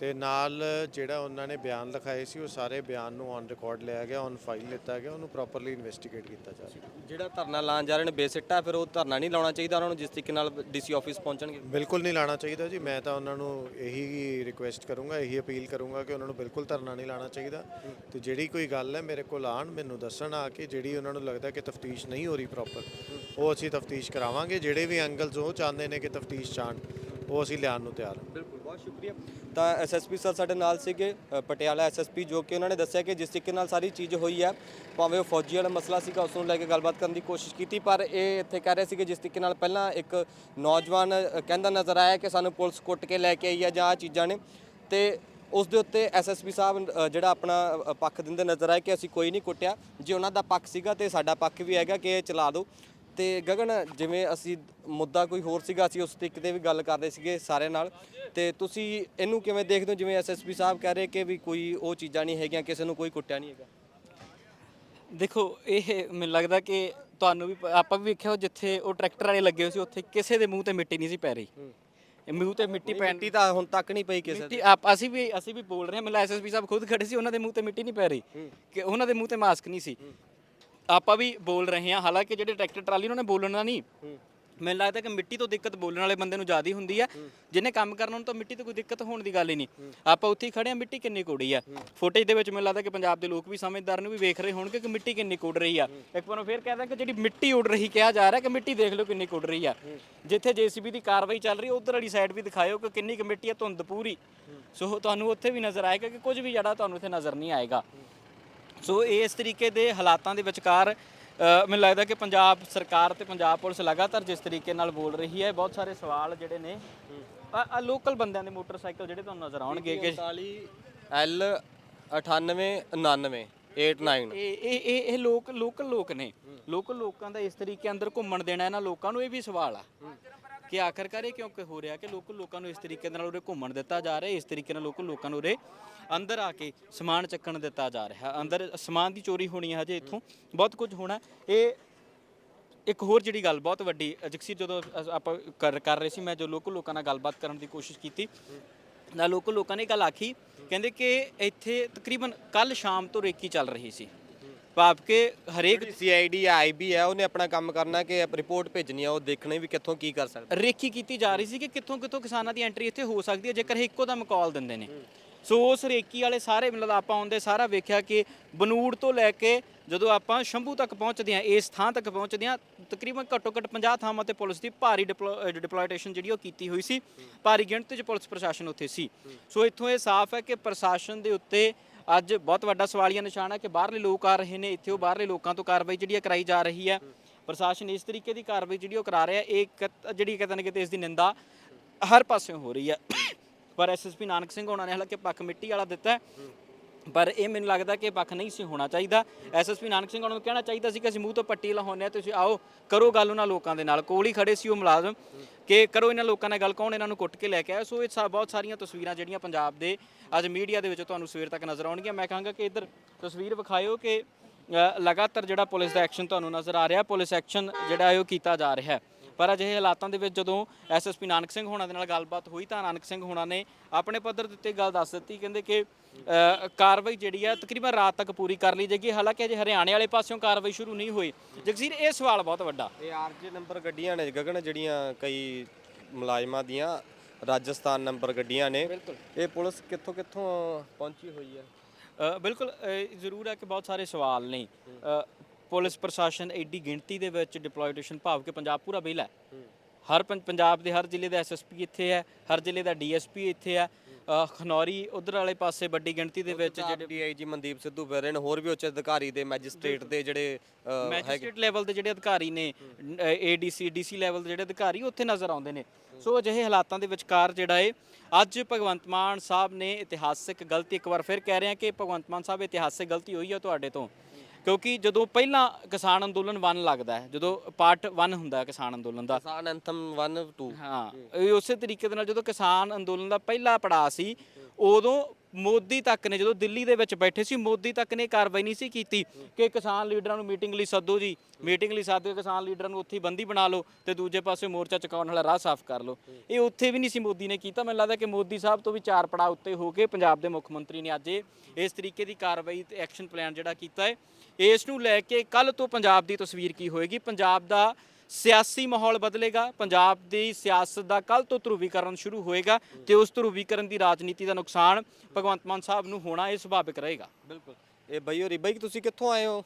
ਤੇ ਨਾਲ ਜਿਹੜਾ ਉਹਨਾਂ ਨੇ ਬਿਆਨ ਲਿਖਾਏ ਸੀ ਉਹ ਸਾਰੇ ਬਿਆਨ ਨੂੰ ਔਨ ਰਿਕਾਰਡ ਲਿਆ ਗਿਆ ਔਨ ਫਾਈਲ ਲਿੱਤਾ ਗਿਆ ਉਹਨੂੰ ਪ੍ਰੋਪਰਲੀ ਇਨਵੈਸਟੀਗੇਟ ਕੀਤਾ ਜਾ ਰਿਹਾ। ਜਿਹੜਾ ਧਰਨਾ ਲਾਉਣ ਜਾ ਰਹੇ ਨੇ ਬੇਸਿੱਟਾ ਫਿਰ ਉਹ ਧਰਨਾ ਨਹੀਂ ਲਾਉਣਾ ਚਾਹੀਦਾ ਉਹਨਾਂ ਨੂੰ ਜਿਸ ਤਰੀਕੇ ਨਾਲ ਡੀਸੀ ਆਫਿਸ ਪਹੁੰਚਣਗੇ? ਬਿਲਕੁਲ ਨਹੀਂ ਲਾਣਾ ਚਾਹੀਦਾ ਜੀ। ਮੈਂ ਤਾਂ ਉਹਨਾਂ ਨੂੰ ਇਹੀ ਰਿਕੁਐਸਟ ਕਰੂੰਗਾ ਇਹੀ ਅਪੀਲ ਕਰੂੰਗਾ ਕਿ ਉਹਨਾਂ ਨੂੰ ਬਿਲਕੁਲ ਧਰਨਾ ਨਹੀਂ ਲਾਣਾ ਚਾਹੀਦਾ। ਤੇ ਜਿਹੜੀ ਕੋਈ ਗੱਲ ਹੈ ਮੇਰੇ ਕੋਲ ਆਣ ਮੈਨੂੰ ਦੱਸਣ ਆ ਕੇ ਜਿਹੜੀ ਉਹਨਾਂ ਨੂੰ ਲੱਗਦਾ ਕਿ ਤਫਤੀਸ਼ ਨਹੀਂ ਹੋ ਰਹੀ ਪ੍ਰੋਪਰ ਉਹ ਅਸੀਂ ਤਫਤੀਸ਼ ਕਰਾਵਾਂਗੇ। ਜਿਹੜੇ ਵੀ ਐਂਗਲਸ ਉਹ ਚਾਹੁੰਦੇ ਨੇ ਕਿ ਤਫਤੀਸ਼ ਚਾਣ ਉਹ ਅਸੀਂ ਲਿਆਉਣ ਨੂੰ ਤਿਆਰ ਹਾਂ। ਬਿਲਕੁਲ ਬਹੁਤ ਸ਼ੁਕਰੀਆ। ਤਾਂ ਐਸਐਸਪੀ ਸਰ ਸਾਡੇ ਨਾਲ ਸੀਗੇ ਅ, ਪਟਿਆਲਾ ਐਸਐਸਪੀ ਜੋ ਕਿ ਉਹਨਾਂ ਨੇ ਦੱਸਿਆ ਕਿ ਜਿਸ ਤਰੀਕੇ ਨਾਲ ਸਾਰੀ ਚੀਜ਼ ਹੋਈ ਹੈ ਭਾਵੇਂ ਉਹ ਫੌਜੀ ਵਾਲਾ ਮਸਲਾ ਸੀਗਾ ਉਸ ਨੂੰ ਲੈ ਕੇ ਗੱਲਬਾਤ ਕਰਨ ਦੀ ਕੋਸ਼ਿਸ਼ ਕੀਤੀ ਪਰ ਇਹ ਇੱਥੇ ਕਹਿ ਰਹੇ ਸੀਗੇ ਜਿਸ ਤਰੀਕੇ ਨਾਲ ਪਹਿਲਾਂ ਇੱਕ ਨੌਜਵਾਨ ਅ, ਕਹਿੰਦਾ ਨਜ਼ਰ ਆਇਆ ਕਿ ਸਾਨੂੰ ਪੁਲਿਸ ਕੁੱਟ ਕੇ ਲੈ ਕੇ ਆਈ ਹੈ ਜਾਂ ਆਹ ਚੀਜ਼ਾਂ ਨੇ। ਤੇ ਉਸ ਦੇ ਉੱਤੇ ਐਸਐਸਪੀ ਸਾਹਿਬ ਅ, ਜਿਹੜਾ ਆਪਣਾ ਅ, ਪੱਖ ਦਿੰਦੇ ਨਜ਼ਰ ਆਏ ਕਿ ਅਸੀਂ ਕੋਈ ਨਹੀਂ ਕੁੱਟਿਆ। ਜੇ ਉਹਨਾਂ ਦਾ ਪੱਖ ਸੀਗਾ ਤੇ ਸਾਡਾ ਪੱਖ ਵੀ ਹੈਗਾ ਕਿ ਇਹ ਚਲਾ ਦਿਓ ਤੇ ਗਗਨ ਜਿਵੇਂ ਅਸੀਂ ਮੁੱਦਾ ਕੋਈ ਹੋਰ ਸੀਗਾ ਅਸੀਂ ਉਸ ਤੇ ਵੀ ਗੱਲ ਕਰ ਰਹੇ ਸੀਗੇ ਸਾਰਿਆਂ ਨਾਲ। ਤੇ ਤੁਸੀਂ ਇਹਨੂੰ ਕਿਵੇਂ ਦੇਖਦੇ ਹੋ? ਜਿਵੇਂ ਐਸਐਸਪੀ ਸਾਹਿਬ ਕਹਿ ਰਹੇ ਕਿ ਵੀ ਕੋਈ ਉਹ ਚੀਜ਼ਾਂ ਨਹੀਂ ਹੈਗੀਆਂ ਕਿਸੇ ਨੂੰ ਕੋਈ ਕੁੱਟਿਆ ਨਹੀਂ ਹੈਗਾ। ਦੇਖੋ ਇਹ ਮੈਨੂੰ ਲੱਗਦਾ ਕਿ ਤੁਹਾਨੂੰ ਵੀ ਆਪਾਂ ਵੀ ਵੇਖਿਆ ਜਿੱਥੇ ਉਹ ਟਰੈਕਟਰ ਵਾਲੇ ਲੱਗੇ ਹੋਏ ਸੀ ਉੱਥੇ ਕਿਸੇ ਦੇ ਮੂੰਹ ਤੇ ਮਿੱਟੀ ਨਹੀਂ ਸੀ ਪੈ ਰਹੀ। ਇਹ ਮੂੰਹ ਤੇ ਮਿੱਟੀ ਪੈਣ ਮਿੱਟੀ ਤਾਂ ਹੁਣ ਤੱਕ ਨਹੀਂ ਪਈ ਕਿਸੇ ਦੇ। ਮਿੱਟੀ ਆਪ ਅਸੀਂ ਵੀ ਅਸੀਂ ਵੀ ਬੋਲ ਰਹੇ ਹਾਂ ਮਤਲਬ ਐਸਐਸਪੀ ਸਾਹਿਬ ਖੁਦ ਖੜੇ ਸੀ ਉਹਨਾਂ ਦੇ ਮੂੰਹ ਤੇ ਮਿੱਟੀ ਨਹੀਂ ਪੈ ਰਹੀ। ਕਿ ਉਹਨਾਂ ਦੇ ਮੂੰਹ ਤੇ ਮਾਸਕ ਨਹੀਂ ਸੀ। ਆਪਾਂ ਵੀ ਬੋਲ ਰਹੇ ਹਾਂ। ਹਾਲਾਂਕਿ ਜਿਹੜੇ ਟਰੈਕਟਰ ਟਰਾਲੀ ਉਹਨਾਂ ਨੇ ਬੋਲਣਾ ਨਹੀਂ। ਮੈਨੂੰ ਲੱਗਦਾ ਕਿ ਮਿੱਟੀ ਤੋਂ ਦਿੱਕਤ ਬੋਲਣ ਵਾਲੇ ਬੰਦੇ ਨੂੰ ਜ਼ਿਆਦਾ ਹੁੰਦੀ ਹੈ। ਜਿਹਨੇ ਕੰਮ ਕਰਨਾ ਉਹਨੂੰ ਤਾਂ ਮਿੱਟੀ ਤੋਂ ਕੋਈ ਦਿੱਕਤ ਹੋਣ ਦੀ ਗੱਲ ਹੀ ਨਹੀਂ। ਆਪਾਂ ਉੱਥੇ ਖੜੇ ਹਾਂ ਮਿੱਟੀ ਕਿੰਨੀ ਕੋੜੀ ਆ। ਫੁਟੇਜ ਦੇ ਵਿੱਚ ਮੈਨੂੰ ਲੱਗਦਾ ਕਿ ਪੰਜਾਬ ਦੇ ਲੋਕ ਵੀ ਸਮਝਦਾਰ ਨੂੰ ਵੀ ਵੇਖ ਰਹੇ ਹੋਣਗੇ ਕਿ ਮਿੱਟੀ ਕਿੰਨੀ ਕੁੱਡ ਰਹੀ ਆ। ਇੱਕ ਵਾਰ ਫੇਰ ਕਹਿੰਦਾ ਕਿ ਜਿਹੜੀ ਮਿੱਟੀ ਉੱਡ ਰਹੀ ਕਿਹਾ ਜਾ ਰਿਹਾ ਕਿ ਮਿੱਟੀ ਦੇਖ ਲਓ ਕਿੰਨੀ ਕੁੱਡ ਰਹੀ ਆ। ਜਿੱਥੇ ਜੀਸੀਬੀ ਦੀ ਕਾਰਵਾਈ ਚੱਲ ਰਹੀ ਉਧਰ ਵਾਲੀ ਸਾਈਡ ਵੀ ਦਿਖਾਇਓ ਕਿ ਕਿੰਨੀ ਕੁ ਮਿੱਟੀ ਆ ਧੁੰਦ ਪੂਰੀ। ਸੋ ਤੁਹਾਨੂੰ ਉੱਥੇ ਵੀ ਨਜ਼ਰ ਆਏਗਾ ਕਿ ਕੁਝ ਵੀ ਜਿਹੜਾ ਤੁਹਾਨੂੰ ਇੱਥੇ ਨਜ਼ਰ ਨਹੀਂ ਆਏਗਾ। ਸੋ ਇਸ ਤਰੀਕੇ ਦੇ ਹਾਲਾਤਾਂ ਦੇ ਵਿਚਕਾਰ ਮੈਨੂੰ ਲੱਗਦਾ ਕਿ ਪੰਜਾਬ ਸਰਕਾਰ ਤੇ ਪੰਜਾਬ ਪੁਲਿਸ ਲਗਾਤਾਰ ਜਿਸ ਤਰੀਕੇ ਨਾਲ ਬੋਲ ਰਹੀ ਹੈ ਬਹੁਤ ਸਾਰੇ ਸਵਾਲ ਜਿਹੜੇ ਨੇ ਆ ਲੋਕਲ ਬੰਦਿਆਂ ਦੇ ਮੋਟਰਸਾਈਕਲ ਜਿਹੜੇ ਤੁਹਾਨੂੰ ਨਜ਼ਰ ਆਉਣਗੇ ਕਿ 39 L 98 99 89 ਇਹ ਇਹ ਇਹ ਇਹ ਲੋਕ ਲੋਕਲ ਲੋਕ ਨੇ। ਲੋਕਲ ਲੋਕਾਂ ਦਾ ਇਸ ਤਰੀਕੇ ਅੰਦਰ ਘੁੰਮਣ ਦੇਣਾ ਇਹਨਾਂ ਲੋਕਾਂ ਨੂੰ ਇਹ ਵੀ ਸਵਾਲ ਆ। ਕਿ ਆਖਰਕਾਰ ਇਹ ਕਿਉਂ ਹੋ ਰਿਹਾ ਕਿ ਲੋਕਲ ਲੋਕਾਂ ਨੂੰ ਇਸ ਤਰੀਕੇ ਦੇ ਨਾਲ ਉਰੇ ਘੁੰਮਣ ਦਿੱਤਾ ਜਾ ਰਿਹਾ ਇਸ ਤਰੀਕੇ ਨਾਲ ਲੋਕਲ ਲੋਕਾਂ ਨੂੰ ਉਰੇ ਅੰਦਰ ਆ ਕੇ ਸਮਾਨ ਚੱਕਣ ਦਿੱਤਾ ਜਾ ਰਿਹਾ। ਅੰਦਰ ਸਮਾਨ ਦੀ ਚੋਰੀ ਹੋਣੀ ਹੈ ਹਜੇ ਇੱਥੋਂ। ਬਹੁਤ ਕੁਝ ਹੋਣਾ। ਇਹ ਇੱਕ ਹੋਰ ਜਿਹੜੀ ਗੱਲ ਬਹੁਤ ਵੱਡੀ ਅ, ਜਗਸੀਰ ਜਦੋਂ ਆਪਾਂ ਕਰ ਕਰ ਰਹੇ ਸੀ ਮੈਂ ਜੋ ਲੋਕਲ ਲੋਕਾਂ ਨਾਲ ਗੱਲਬਾਤ ਕਰਨ ਦੀ ਕੋਸ਼ਿਸ਼ ਕੀਤੀ ਨਾ ਲੋਕਲ ਲੋਕਾਂ ਨੇ ਇਹ ਗੱਲ ਆਖੀ ਕਹਿੰਦੇ ਕਿ ਇੱਥੇ ਤਕਰੀਬਨ ਕੱਲ ਸ਼ਾਮ ਤੋਂ ਰੇਕੀ ਚੱਲ ਰਹੀ ਸੀ। ਭਾਵ ਕਿ ਹਰੇਕ ਸੀਆਈਡੀ ਆਈਬੀ ਹੈ ਉਹਨੇ ਆਪਣਾ ਕੰਮ ਕਰਨਾ ਕਿ ਰਿਪੋਰਟ ਭੇਜਣੀ ਆ ਉਹ ਦੇਖਣੇ ਵੀ ਕਿੱਥੋਂ ਕੀ ਕਰ ਸਕਦਾ। ਰੇਕੀ ਕੀਤੀ ਜਾ ਰਹੀ ਸੀ ਕਿ ਕਿੱਥੋਂ ਕਿੱਥੋਂ ਕਿਸਾਨਾਂ ਦੀ ਐਂਟਰੀ ਇੱਥੇ ਹੋ ਸਕਦੀ ਹੈ ਜੇਕਰ ਇਹ ਇੱਕੋ ਦਮ ਕਾਲ ਦਿੰਦੇ ਨੇ। ਸੋ ਉਸ ਰੇਕੀ ਵਾਲੇ ਸਾਰੇ ਮਤਲਬ ਆਪਾਂ ਆਉਂਦੇ ਸਾਰਾ ਵੇਖਿਆ ਕਿ ਬਨੂੜ ਤੋਂ ਲੈ ਕੇ ਜਦੋਂ ਆਪਾਂ ਸ਼ੰਭੂ ਤੱਕ ਪਹੁੰਚਦੇ ਹਾਂ ਇਸ ਥਾਂ ਤੱਕ ਪਹੁੰਚਦੇ ਹਾਂ ਤਕਰੀਬਨ ਘੱਟੋ ਘੱਟ 50 ਥਾਵਾਂ ਤੇ ਪੁਲਿਸ ਦੀ ਭਾਰੀ ਡਿਪਲੋਇਟੇਸ਼ਨ ਜਿਹੜੀ ਉਹ ਕੀਤੀ ਹੋਈ ਸੀ। ਭਾਰੀ ਗਿਣਤੀ 'ਚ ਪੁਲਿਸ ਪ੍ਰਸ਼ਾਸਨ ਉੱਥੇ ਸੀ। ਸੋ ਇੱਥੋਂ ਇਹ ਸਾਫ਼ ਹੈ ਕਿ ਪ੍ਰਸ਼ਾਸਨ ਦੇ ਉੱਤੇ ਅੱਜ ਬਹੁਤ ਵੱਡਾ ਸਵਾਲੀਆ ਨਿਸ਼ਾਨ ਹੈ ਕਿ ਬਾਹਰਲੇ ਲੋਕ ਆ ਰਹੇ ਨੇ, ਇੱਥੇ ਉਹ ਬਾਹਰਲੇ ਲੋਕਾਂ ਤੋਂ ਕਾਰਵਾਈ ਜਿਹੜੀ ਹੈ ਕਰਾਈ ਜਾ ਰਹੀ ਹੈ। ਪ੍ਰਸ਼ਾਸਨ ਇਸ ਤਰੀਕੇ ਦੀ ਕਾਰਵਾਈ ਜਿਹੜੀ ਉਹ ਕਰਾ ਰਿਹਾ, ਇਹ ਇੱਕ- ਜਿਹੜੀ ਕਿਤੇ ਨਾ ਕਿਤੇ ਇਸ ਦੀ ਨਿੰਦਾ ਹਰ ਪਾਸਿਓਂ ਹੋ ਰਹੀ ਹੈ। ਪਰ ਐਸਐਸਪੀ ਨਾਨਕ ਸਿੰਘ ਹੋਣਾ ਨੇ ਹਾਲਾਂਕਿ ਪੱਖ ਮਿੱਟੀ ਵਾਲਾ ਦਿੱਤਾ ਪਰ ਇਹ ਮੈਨੂੰ ਲੱਗਦਾ ਕਿ ਪੱਖ ਨਹੀਂ ਸੀ ਹੋਣਾ ਚਾਹੀਦਾ। ਐਸਐਸਪੀ ਨਾਨਕ ਸਿੰਘ ਉਹਨਾਂ ਨੂੰ ਕਹਿਣਾ ਚਾਹੀਦਾ ਸੀ ਕਿ ਅਸੀਂ ਮੂੰਹ ਤੋਂ ਪੱਟੀ ਲਾਉਂਦੇ ਆ ਤੁਸੀਂ ਆਓ, ਕਰੋ ਗੱਲ ਉਹਨਾਂ ਲੋਕਾਂ ਦੇ ਨਾਲ। ਕੋਲ ਹੀ ਖੜੇ ਸੀ ਉਹ ਮੁਲਾਜ਼ਮ ਕਿ ਕਰੋ ਇਹਨਾਂ ਲੋਕਾਂ ਨਾਲ ਗੱਲ, ਕੌਣ ਇਹਨਾਂ ਨੂੰ ਕੁੱਟ ਕੇ ਲੈ ਕੇ ਆਇਆ। ਸੋ ਇਹ ਸਾ- ਬਹੁਤ ਸਾਰੀਆਂ ਤਸਵੀਰਾਂ ਜਿਹੜੀਆਂ ਪੰਜਾਬ ਦੇ, ਅੱਜ ਮੀਡੀਆ ਦੇ ਵਿੱਚ ਤੁਹਾਨੂੰ ਸਵੇਰ ਤੱਕ ਨਜ਼ਰ ਆਉਣਗੀਆਂ। ਮੈਂ ਕਹਾਂਗਾ ਕਿ ਇੱਧਰ ਤਸਵੀਰ ਵਿਖਾਇਓ ਕਿ ਲਗਾਤਾਰ ਜਿਹੜਾ ਪੁਲਿਸ ਦਾ ਐਕਸ਼ਨ ਤੁਹਾਨੂੰ ਨਜ਼ਰ ਆ ਰਿਹਾ। ਪੁਲਿਸ ਐਕਸ਼ਨ ਜਿਹੜਾ ਹੈ ਉਹ ਕੀਤਾ ਜਾ ਰਿਹਾ ਹੈ। ਪਰ ਅਜਿਹੇ ਹਾਲਾਤਾਂ ਦੇ ਵਿੱਚ ਜਦੋਂ ਐਸਐਸਪੀ ਨਾਨਕ ਸਿੰਘ ਹੋਣਾ ਦੇ ਨਾਲ ਗੱਲਬਾਤ ਹੋਈ ਤਾਂ ਨਾਨਕ ਸਿੰਘ ਹੋਣਾ ਨੇ ਆਪਣੇ ਪੱਧਰ ਦੇ ਉੱਤੇ ਗੱਲ ਦੱਸ ਦਿੱਤੀ ਕਹਿੰਦੇ ਕਿ ਕਾਰਵਾਈ ਜਿਹੜੀ ਹੈ ਤਕਰੀਬਨ ਰਾਤ ਤੱਕ ਪੂਰੀ ਕਰ ਲਈ ਜਾਏਗੀ। ਹਾਲਾਂਕਿ ਅਜੇ ਹਰਿਆਣੇ ਵਾਲੇ ਪਾਸਿਓਂ ਕਾਰਵਾਈ ਸ਼ੁਰੂ ਨਹੀਂ ਹੋਈ। ਜਗਸੀਰ ਇਹ ਸਵਾਲ ਬਹੁਤ ਵੱਡਾ। ਇਹ ਆਰਜੇ ਨੰਬਰ ਗੱਡੀਆਂ ਨੇ ਗਗਨ ਜਿਹੜੀਆਂ ਕਈ ਮੁਲਾਜ਼ਮਾਂ ਦੀਆਂ ਰਾਜਸਥਾਨ ਨੰਬਰ ਗੱਡੀਆਂ ਨੇ। ਇਹ ਪੁਲਿਸ ਕਿੱਥੋਂ ਕਿੱਥੋਂ ਪਹੁੰਚੀ ਹੋਈ ਹੈ ਬਿਲਕੁਲ ਜ਼ਰੂਰ ਹੈ ਕਿ ਬਹੁਤ ਸਾਰੇ ਸਵਾਲ ਨੇ। ਪੁਲਿਸ ਪ੍ਰਸ਼ਾਸਨ ਐਡੀ ਗਿਣਤੀ ਦੇ ਵਿੱਚ ਡਿਪਲੋਇਟੇਸ਼ਨ ਭਾਵ ਕਿ ਪੰਜਾਬ ਪੂਰਾ ਵਿਹਲਾ ਹੈ। ਹਰ ਪੰ- ਪੰਜਾਬ ਦੇ ਹਰ ਜ਼ਿਲ੍ਹੇ ਦਾ ਐਸਐਸਪੀ ਇੱਥੇ ਹੈ ਹਰ ਜ਼ਿਲ੍ਹੇ ਦਾ ਡੀਐਸਪੀ ਇੱਥੇ ਹੈ। ਅ, ਖਨੌਰੀ ਉਧਰ ਵਾਲੇ ਪਾਸੇ ਵੱਡੀ ਗਿਣਤੀ ਦੇ ਵਿੱਚ ਜਿਹੜੇ ਡੀਆਈਜੀ ਮਨਦੀਪ ਸਿੱਧੂ ਫਿਰ ਰਹੇ ਨੇ ਹੋਰ ਵੀ ਉੱਚ ਅਧਿਕਾਰੀ ਦੇ ਮੈਜਿਸਟ੍ਰੇਟ ਦੇ ਜਿਹੜੇ ਮੈਜਿਸਟ੍ਰੇਟ ਲੈਵਲ ਦੇ ਜਿਹੜੇ ਅਧਿਕਾਰੀ ਨੇ ਏਡੀਸੀ ਡੀਸੀ ਲੈਵਲ ਦੇ ਜਿਹੜੇ ਅਧਿਕਾਰੀ ਉੱਥੇ ਨਜ਼ਰ ਆਉਂਦੇ ਨੇ। ਸੋ ਅਜਿਹੇ ਹਾਲਾਤਾਂ ਦੇ ਵਿਚਕਾਰ ਜਿਹੜਾ ਏ ਅੱਜ ਭਗਵੰਤ ਮਾਨ ਸਾਹਿਬ ਨੇ ਇਤਿਹਾਸਿਕ ਗਲਤੀ ਇੱਕ ਵਾਰ ਫਿਰ ਕਹਿ ਰਹੇ ਹਾਂ ਕਿ ਭਗਵੰਤ ਮਾਨ ਸਾਹਿਬ ਇਤਿਹਾਸਿਕ ਗਲਤੀ ਹੋਈ ਹੈ ਤੁਹਾਡੇ ਤੋਂ। ਕਿਉਂਕਿ ਜਦੋਂ ਪਹਿਲਾਂ ਕਿਸਾਨ ਅੰਦੋਲਨ 1 ਲੱਗਦਾ ਹੈ ਜਦੋਂ ਪਾਰਟ 1 ਹੁੰਦਾ ਹੈ ਕਿਸਾਨ ਅੰਦੋਲਨ ਦਾ। ਕਿਸਾਨ ਐਂਥਮ 1 2 ਹਾਂ ਇਹ ਉਸੇ ਤਰੀਕੇ ਦੇ ਨਾਲ ਜਦੋਂ ਕਿਸਾਨ ਅੰਦੋਲਨ ਦਾ ਪਹਿਲਾ ਪੜਾਅ ਸੀ ਉਦੋਂ ਮੋਦੀ ਤੱਕ ਨੇ, ਜਦੋਂ ਦਿੱਲੀ ਦੇ ਵਿੱਚ ਬੈਠੇ ਸੀ, ਮੋਦੀ ਤੱਕ ਨੇ ਇਹ ਕਾਰਵਾਈ ਨਹੀਂ ਸੀ ਕੀਤੀ ਕਿ ਕਿਸਾਨ ਲੀਡਰਾਂ ਨੂੰ ਮੀਟਿੰਗ ਲਈ ਸੱਦੋ ਜੀ। ਮੀਟਿੰਗ ਲਈ ਸੱਦ ਕੇ ਕਿਸਾਨ ਲੀਡਰਾਂ ਨੂੰ ਉੱਥੇ ਹੀ ਬੰਦੀ ਬਣਾ ਲਓ ਤੇ ਦੂਜੇ ਪਾਸੇ ਮੋਰਚਾ ਚੁਕਾਉਣ ਵਾਲਾ ਰਾਹ ਸਾਫ਼ ਕਰ ਲਓ। ਇਹ ਉੱਥੇ ਵੀ ਨਹੀਂ ਸੀ ਮੋਦੀ ਨੇ ਕੀਤਾ। ਮੈਨੂੰ ਲੱਗਦਾ ਕਿ ਮੋਦੀ ਸਾਹਿਬ ਤੋਂ ਵੀ ਚਾਰ ਪੜਾਅ ਉੱਤੇ ਹੋ ਕੇ ਪੰਜਾਬ ਦੇ ਮੁੱਖ ਮੰਤਰੀ ਨੇ ਅੱਜ ਇਸ ਤਰੀਕੇ ਦੀ ਕਾਰਵਾਈ ਤੇ ਐਕਸ਼ਨ ਪਲਾਨ ਜਿਹੜਾ ਕੀਤਾ ਹੈ। ਇਸ ਨੂੰ ਲੈ ਕੇ ਕੱਲ ਤੋਂ ਪੰਜਾਬ ਦੀ ਤਸਵੀਰ ਕੀ ਹੋਏਗੀ? ਪੰਜਾਬ ਦਾ ਸਿਆਸੀ ਮਾਹੌਲ ਬਦਲੇਗਾ ਪੰਜਾਬ ਦੀ ਸਿਆਸਤ ਦਾ ਕੱਲ ਤੋਂ ਧਰੂਵੀਕਰਨ ਸ਼ੁਰੂ ਹੋਏਗਾ ਤੇ ਉਸ ਧਰੂਵੀਕਰਨ ਦੀ ਰਾਜਨੀਤੀ ਦਾ ਨੁਕਸਾਨ ਭਗਵੰਤ ਮਾਨ ਸਾਹਿਬ ਨੂੰ ਹੋਣਾ ਇਹ ਸੁਭਾਵਿਕ ਰਹੇਗਾ। ਬਿਲਕੁਲ। ਇਹ ਬਈ ਹੋਰੀ ਬਈ ਤੁਸੀਂ ਕਿੱਥੋਂ ਆਏ ਹੋ?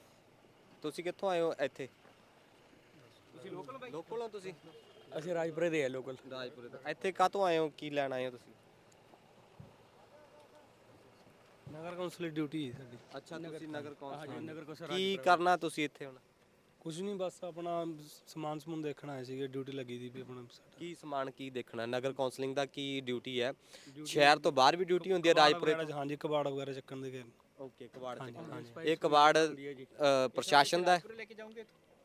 ਤੁਸੀਂ ਕਿੱਥੋਂ ਆਏ ਹੋ ਇੱਥੇ? ਤੁਸੀਂ ਲੋਕਲ ਬਈ? ਲੋਕਲ ਹੋ ਤੁਸੀਂ? ਅਸੀਂ ਰਾਜਪੁਰੇ ਦੇ ਆ ਲੋਕਲ ਰਾਜਪੁਰੇ ਤੋਂ। ਇੱਥੇ ਕਾਹਤੋਂ ਆਏ ਹੋ? ਕੀ ਲੈਣ ਆਏ ਹੋ ਤੁਸੀਂ? ਨਗਰ ਕੌਂਸਲ ਡਿਊਟੀ ਹੈ ਸਾਡੀ। ਅੱਛਾ ਤੁਸੀਂ ਨਗਰ ਕੌਂਸਲ ਨਗਰ ਕੌਂਸਲ ਕੀ ਕਰਨਾ ਤੁਸੀਂ ਇੱਥੇ ਹੁਣ? ਕੁਝ ਨਹੀਂ ਬਸ ਆਪਣਾ ਸਮਾਨ ਸਮੂਨ ਦੇਖਣ ਆਏ ਸੀਗੇ ਡਿਊਟੀ ਲੱਗੀ ਦੀ ਵੀ ਆਪਣਾ ਸਾਡਾ ਕੀ ਸਮਾਨ ਕੀ ਦੇਖਣਾ? ਨਗਰ ਕਾਉਂਸਲਿੰਗ ਦਾ ਕੀ ਡਿਊਟੀ ਹੈ? ਸ਼ਹਿਰ ਤੋਂ ਬਾਹਰ ਵੀ ਡਿਊਟੀ ਹੁੰਦੀ ਹੈ ਰਾਜਪੁਰੇ ਵਗੈਰਾ 'ਚ, ਹਾਂਜੀ ਕਬਾੜ ਵਗੈਰਾ ਚੱਕਣ ਦੇ ਗਏ ਓਕੇ ਕਬਾੜ ਇਹ ਕਬਾੜ ਅ, ਪ੍ਰਸ਼ਾਸਨ ਦਾ ਹੈ? ਲੈ ਕੇ ਜਾਓਗੇ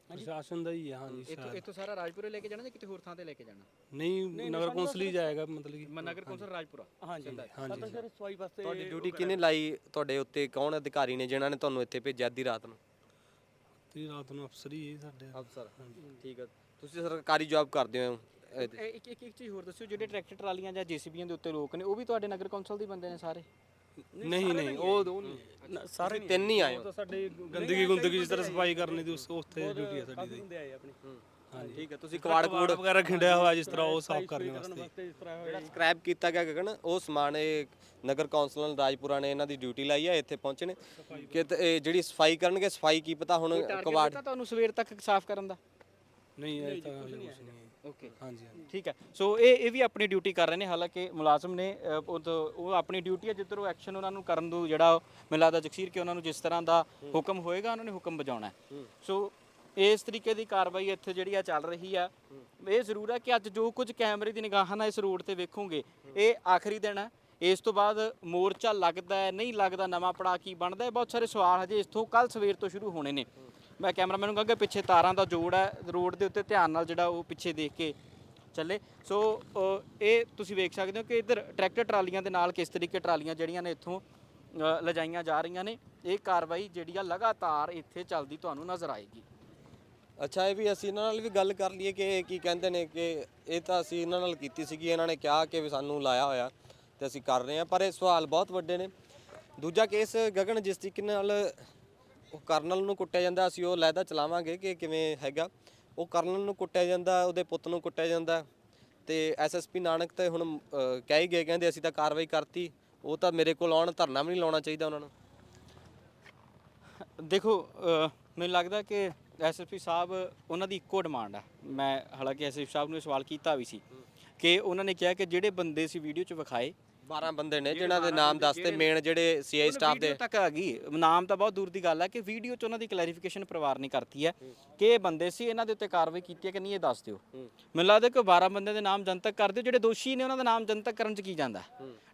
ਪ੍ਰਸ਼ਾਸਨ ਦਾ ਹੀ ਹੈ ਹਾਂਜੀ ਇੱਥੋਂ ਸ਼ਾਇਦ। ਇੱਥੋਂ ਸਾਰਾ ਰਾਜਪੁਰੇ ਲੈ ਕੇ ਜਾਣਾ ਜਾਂ ਕਿਤੇ ਹੋਰ ਥਾਂ ਤੇ ਲੈ ਕੇ ਜਾਣਾ? ਨਹੀਂ ਨਗਰ ਕੌਂਸਲ ਹੀ ਜਾਏਗਾ ਮਤਲਬ ਕਿ। ਮੈਂ ਨਗਰ ਕੌਂਸਲ ਰਾਜਪੁਰਾ। ਹਾਂਜੀ ਹਾਂਜੀ ਤੁਹਾਡੀ ਡਿਊਟੀ ਕਿਹਨੇ ਲਾਈ? ਤੁਹਾਡੇ ਉੱਤੇ ਕੌਣ ਅਧਿਕਾਰੀ ਨੇ ਜਿਨ੍ਹਾਂ ਨੇ ਤੁਹਾਨੂੰ ਇੱਥੇ ਭੇਜਿਆ ਅੱਧੀ ਰਾਤ ਨੂੰ? ਤੇ ਰਾਤ ਨੂੰ ਅਫਸਰ ਹੀ ਸਾਡੇ ਅਫਸਰ ਠੀਕ ਹੈ ਤੁਸੀਂ ਸਰਕਾਰੀ ਜੌਬ ਕਰਦੇ ਹੋ? ਇਹ ਇੱਕ ਇੱਕ ਇੱਕ ਚੀਜ਼ ਹੋਰ ਦੱਸਿਓ ਜਿਹੜੇ ਟਰੈਕਟਰ ਟਰਾਲੀਆਂ ਜਾਂ ਜੀਸੀਬੀਆਂ ਦੇ ਉੱਤੇ ਲੋਕ ਨੇ ਉਹ ਵੀ ਤੁਹਾਡੇ ਨਗਰ ਕੌਂਸਲ ਦੇ ਬੰਦੇ ਨੇ ਸਾਰੇ? ਨਹੀਂ ਨਹੀਂ ਉਹ ਉਹ ਨਹੀਂ। ਸਾਰੇ ਤਿੰਨ ਹੀ ਆਏ ਹੋ ਤਾਂ ਸਾਡੇ ਗੰਦਗੀ ਗੁੰਦਗੀ ਜਿਸ ਤਰ੍ਹਾਂ ਸਫ਼ਾਈ ਕਰਨੀ ਦੀ ਉਸ ਉੱਥੇ ਡਿਊਟੀ ਹੈ ਸਾਡੀ ਦੀ। ਠੀਕ ਹੈ ਤੁਸੀਂ ਕਵਾੜ ਕੂੜ ਵਗੈਰਾ ਖਿੰਡਿਆ ਹੋਇਆ ਜਿਸ ਤਰ੍ਹਾਂ ਉਹ ਸਾਫ਼ ਕਰਨ ਵਾਸਤੇ। ਜਿਹੜਾ ਸਕ੍ਰੈਪ ਕੀਤਾ ਗਿਆ ਗਗਨ ਉਹ ਸਮਾਨ ਇਹ ਨਗਰ ਕੌਂਸਲ ਰਾਜਪੁਰਾ ਨੇ ਇਹਨਾਂ ਦੀ ਡਿਊਟੀ ਲਾਈ ਹੈ ਇੱਥੇ ਪਹੁੰਚੇ ਨੇ। ਕਿ ਤੇ ਇਹ ਜਿਹੜੀ ਸਫ਼ਾਈ ਕਰਨਗੇ ਸਫ਼ਾਈ ਕੀ ਪਤਾ ਹੁਣ ਕਵਾੜ ਤਾਂ ਤੁਹਾਨੂੰ ਸਵੇਰ ਤੱਕ ਸਾਫ਼ ਕਰਨ ਦਾ? ਨਹੀਂ ਇਹ ਤਾਂ ਕੁਝ ਨਹੀਂ ਹੈ। ਓਕੇ ਹਾਂਜੀ ਹਾਂਜੀ। ਠੀਕ ਹੈ। ਸੋ ਇਹ ਇਹ ਵੀ ਆਪਣੀ ਡਿਊਟੀ ਕਰ ਰਹੇ ਨੇ ਹਾਲਾਂਕਿ ਮੁਲਾਜ਼ਮ ਨੇ ਅ, ਉਹ ਤੋਂ- ਉਹ ਆਪਣੀ ਡਿਊਟੀ ਹੈ ਜਿੱਧਰੋਂ ਐਕਸ਼ਨ ਉਹਨਾਂ ਨੂੰ ਕਰਨ ਦੋ ਜਿਹੜਾ ਮੈਨੂੰ ਲੱਗਦਾ ਜਗਸੀਰ ਕਿ ਉਹਨਾਂ ਨੂੰ ਜਿਸ ਤਰ੍ਹਾਂ ਦਾ ਹੁਕਮ ਹੋਏਗਾ ਉਹਨਾਂ ਨੇ ਹੁਕਮ ਵਜਾਉਣਾ ਹੈ। ਸੋ ਇਸ ਤਰੀਕੇ ਦੀ ਕਾਰਵਾਈ ਇੱਥੇ ਜਿਹੜੀ ਆ ਚੱਲ ਰਹੀ ਆ। ਇਹ ਜ਼ਰੂਰ ਹੈ ਕਿ ਅੱਜ ਜੋ ਕੁਝ ਕੈਮਰੇ ਦੀ ਨਿਗਾਹਾਂ ਨਾਲ ਇਸ ਰੋਡ ਤੇ ਵੇਖੋਗੇ ਇਹ ਆਖਰੀ ਦਿਨ ਹੈ ਇਸ ਤੋਂ ਬਾਅਦ ਮੋਰਚਾ ਲੱਗਦਾ ਹੈ ਨਹੀਂ ਲੱਗਦਾ ਨਵਾਂ ਪੜਾ ਕੀ ਬਣਦਾ ਹੈ ਬਹੁਤ ਸਾਰੇ ਸਵਾਲ ਹਜੇ ਇਥੋਂ ਕੱਲ ਸਵੇਰ ਤੋਂ ਸ਼ੁਰੂ ਹੋਣੇ ਨੇ। ਮੈਂ ਕੈਮਰਾਮੈਨ ਨੂੰ ਕਹਾਂਗਾ ਪਿੱਛੇ ਤਾਰਾਂ ਦਾ ਜੋੜ ਹੈ ਰੋਡ ਦੇ ਉੱਤੇ ਧਿਆਨ ਨਾਲ ਜਿਹੜਾ ਉਹ ਪਿੱਛੇ ਦੇਖ ਕੇ ਚੱਲੇ। ਸੋ ਇਹ ਤੁਸੀਂ ਵੇਖ ਸਕਦੇ ਹੋ ਕਿ ਇੱਧਰ ਟਰੈਕਟਰ ਟਰਾਲੀਆਂ ਦੇ ਨਾਲ ਕਿਸ ਤਰੀਕੇ ਟਰਾਲੀਆਂ ਜਿਹੜੀਆਂ ਨੇ ਇੱਥੋਂ ਅ, ਲਿਜਾਈਆਂ ਜਾ ਰਹੀਆਂ ਨੇ। ਇਹ ਕਾਰਵਾਈ ਜਿਹੜੀ ਆ ਲਗਾਤਾਰ ਇੱਥੇ ਚੱਲਦੀ ਤੁਹਾਨੂੰ ਨਜ਼ਰ ਆਏਗੀ। ਅੱਛਾ ਇਹ ਵੀ ਅਸੀਂ ਇਹਨਾਂ ਨਾਲ ਵੀ ਗੱਲ ਕਰ ਲਈਏ ਕਿ ਕੀ ਕਹਿੰਦੇ ਨੇ ਕਿ ਇਹ ਤਾਂ ਅਸੀਂ ਇਹਨਾਂ ਨਾਲ ਕੀਤੀ ਸੀਗੀ ਇਹਨਾਂ ਨੇ ਕਿਹਾ ਕਿ ਵੀ ਸਾਨੂੰ ਲਾਇਆ ਹੋਇਆ ਤੇ ਅਸੀਂ ਕਰ ਰਹੇ ਹਾਂ ਪਰ ਇਹ ਸਵਾਲ ਬਹੁਤ ਵੱਡੇ ਨੇ। ਦੂਜਾ ਕੇਸ ਗਗਨ ਜਿਸ ਤਰੀਕੇ ਨਾਲ ਉਹ ਕਰਨਲ ਨੂੰ ਕੁੱਟਿਆ ਜਾਂਦਾ ਅਸੀਂ ਉਹ ਲੈਦਾ ਚਲਾਵਾਂਗੇ ਕਿ ਕਿਵੇਂ ਹੈਗਾ। ਉਹ ਕਰਨਲ ਨੂੰ ਕੁੱਟਿਆ ਜਾਂਦਾ ਉਹਦੇ ਪੁੱਤ ਨੂੰ ਕੁੱਟਿਆ ਜਾਂਦਾ ਤੇ ਐਸਐਸਪੀ ਨਾਨਕ ਤੇ ਹੁਣ ਅਹ, ਕਹਿ ਹੀ ਗਏ ਕਹਿੰਦੇ ਅਸੀਂ ਤਾਂ ਕਾਰਵਾਈ ਕਰਤੀ ਉਹ ਤਾਂ ਮੇਰੇ ਕੋਲ ਆਉਣ ਧਰਨਾ ਵੀ ਨਹੀਂ ਲਾਉਣਾ ਚਾਹੀਦਾ ਉਹਨਾਂ ਨੂੰ। ਦੇਖੋ ਅ, ਮੈਨੂੰ ਲੱਗਦਾ ਕਿ ਐਸਐਸਪੀ ਸਾਹਿਬ ਉਹਨਾਂ ਦੀ ਇੱਕੋ ਡਿਮਾਂਡ ਆ। ਮੈਂ ਹਾਲਾਂਕਿ ਐਸਐਸਪੀ ਸਾਹਿਬ ਨੂੰ ਇਹ ਸਵਾਲ ਕੀਤਾ ਵੀ ਸੀ ਕਿ ਉਹਨਾਂ ਨੇ ਕਿਹਾ ਕਿ ਜਿਹੜੇ ਬੰਦੇ ਸੀ ਵੀਡੀਓ 'ਚ ਵਿਖਾਏ 12 ਬੰਦੇ ਨੇ ਜਿਨ੍ਹਾਂ ਦੇ ਨਾਮ ਦੱਸਤੇ ਮੇਨ ਜਿਹੜੇ ਸੀਆਈ ਸਟਾਫ ਦੇ। ਤੱਕ ਆ ਗਈ ਨਾਮ ਤਾਂ ਬਹੁਤ ਦੂਰ ਦੀ ਗੱਲ ਹੈ ਕਿ ਵੀਡੀਓ 'ਚ ਉਹਨਾਂ ਦੀ ਕਲੈਰੀਫਿਕੇਸ਼ਨ ਪਰਿਵਾਰ ਨੇ ਕਰਤੀ ਹੈ ਕਿ ਇਹ ਬੰਦੇ ਸੀ ਇਹਨਾਂ ਦੇ ਉੱਤੇ ਕਾਰਵਾਈ ਕੀਤੀ ਹੈ ਕਿ ਨਹੀਂ ਇਹ ਦੱਸ ਦਿਓ। ਮੈਨੂੰ ਲੱਗਦਾ ਕਿ 12 ਬੰਦਿਆਂ ਦੇ ਨਾਮ ਜਨਤਕ ਕਰ ਦਿਓ ਜਿਹੜੇ ਦੋਸ਼ੀ ਨੇ ਉਹਨਾਂ ਦਾ ਨਾਮ ਜਨਤਕ ਕਰਨ 'ਚ ਕੀ ਜਾਂਦਾ।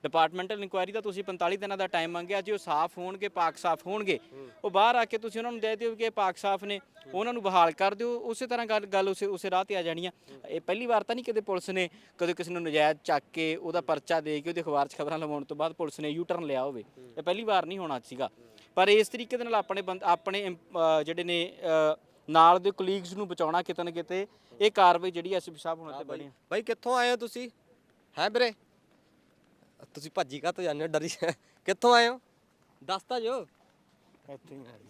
ਡਿਪਾਰਟਮੈਂਟਲ ਇਨਕੁਆਇਰੀ ਦਾ ਤੁਸੀਂ 45 ਦਿਨਾਂ ਦਾ ਟਾਈਮ ਮੰਗਿਆ ਜੇ ਉਹ ਸਾਫ਼ ਹੋਣਗੇ ਪਾਕ ਸਾਫ਼ ਹੋਣਗੇ। ਉਹ ਬਾਹਰ ਆ ਕੇ ਤੁਸੀਂ ਉਹਨਾਂ ਨੂੰ ਦੇ ਦਿਓ ਕਿ ਇਹ ਪਾਕ ਸਾਫ਼ ਨੇ ਉਹਨਾਂ ਨੂੰ ਬਹਾਲ ਕਰ ਦਿਓ ਉਸੇ ਤਰ੍ਹਾਂ ਗੱਲ ਗੱਲ ਉਸੇ ਉਸੇ ਰਾਹ ਤੇ ਆ ਜਾਣੀ ਆ। ਇਹ ਪਹਿਲੀ ਵਾਰ ਤਾਂ ਨਹੀਂ ਕਦੇ ਪੁਲਿਸ ਨੇ ਕਦੇ ਕਿਸੇ ਨੂੰ ਨਜਾਇਜ਼ ਚੱਕ ਕੇ ਉਹਦਾ ਪਰਚਾ ਦੇ ਕੇ ਉਹਦੇ ਅਖਬਾਰ 'ਚ ਖਬਰਾਂ ਲਵਾਉਣ ਤੋਂ ਬਾਅਦ ਪੁਲਿਸ ਨੇ ਯੂ ਟਰਨ ਲਿਆ ਹੋਵੇ। ਇਹ ਪਹਿਲੀ ਵਾਰ ਨਹੀਂ ਹੋਣਾ ਸੀਗਾ। ਪਰ ਇਸ ਤਰੀਕੇ ਦੇ ਨਾਲ ਆਪਣੇ ਬੰਦ ਆਪਣੇ ਇੰਪ- ਅਹ ਜਿਹੜੇ ਨੇ ਅਹ ਨਾਲ ਦੇ ਕੋਲੀਗਸ ਨੂੰ ਬਚਾਉਣਾ ਕਿਤੇ ਨਾ ਕਿਤੇ ਇਹ ਕਾਰਵਾਈ ਜਿਹੜੀ ਐਸਪੀ ਸਾਹਿਬ ਹੁਣ ਤੇ ਬਣੀ। ਬਾਈ ਕਿੱਥੋਂ ਆਏ ਹੋ ਤੁਸੀਂ? ਹੈ ਵੀਰੇ? ਤੁਸੀਂ ਭੱਜੀ ਕਾ ਜਾਂਦੇ ਹੋ? ਡਰੀ ਕਿੱਥੋਂ ਆਏ ਹੋ? ਦੱਸ ਤਾਂ ਜੋ।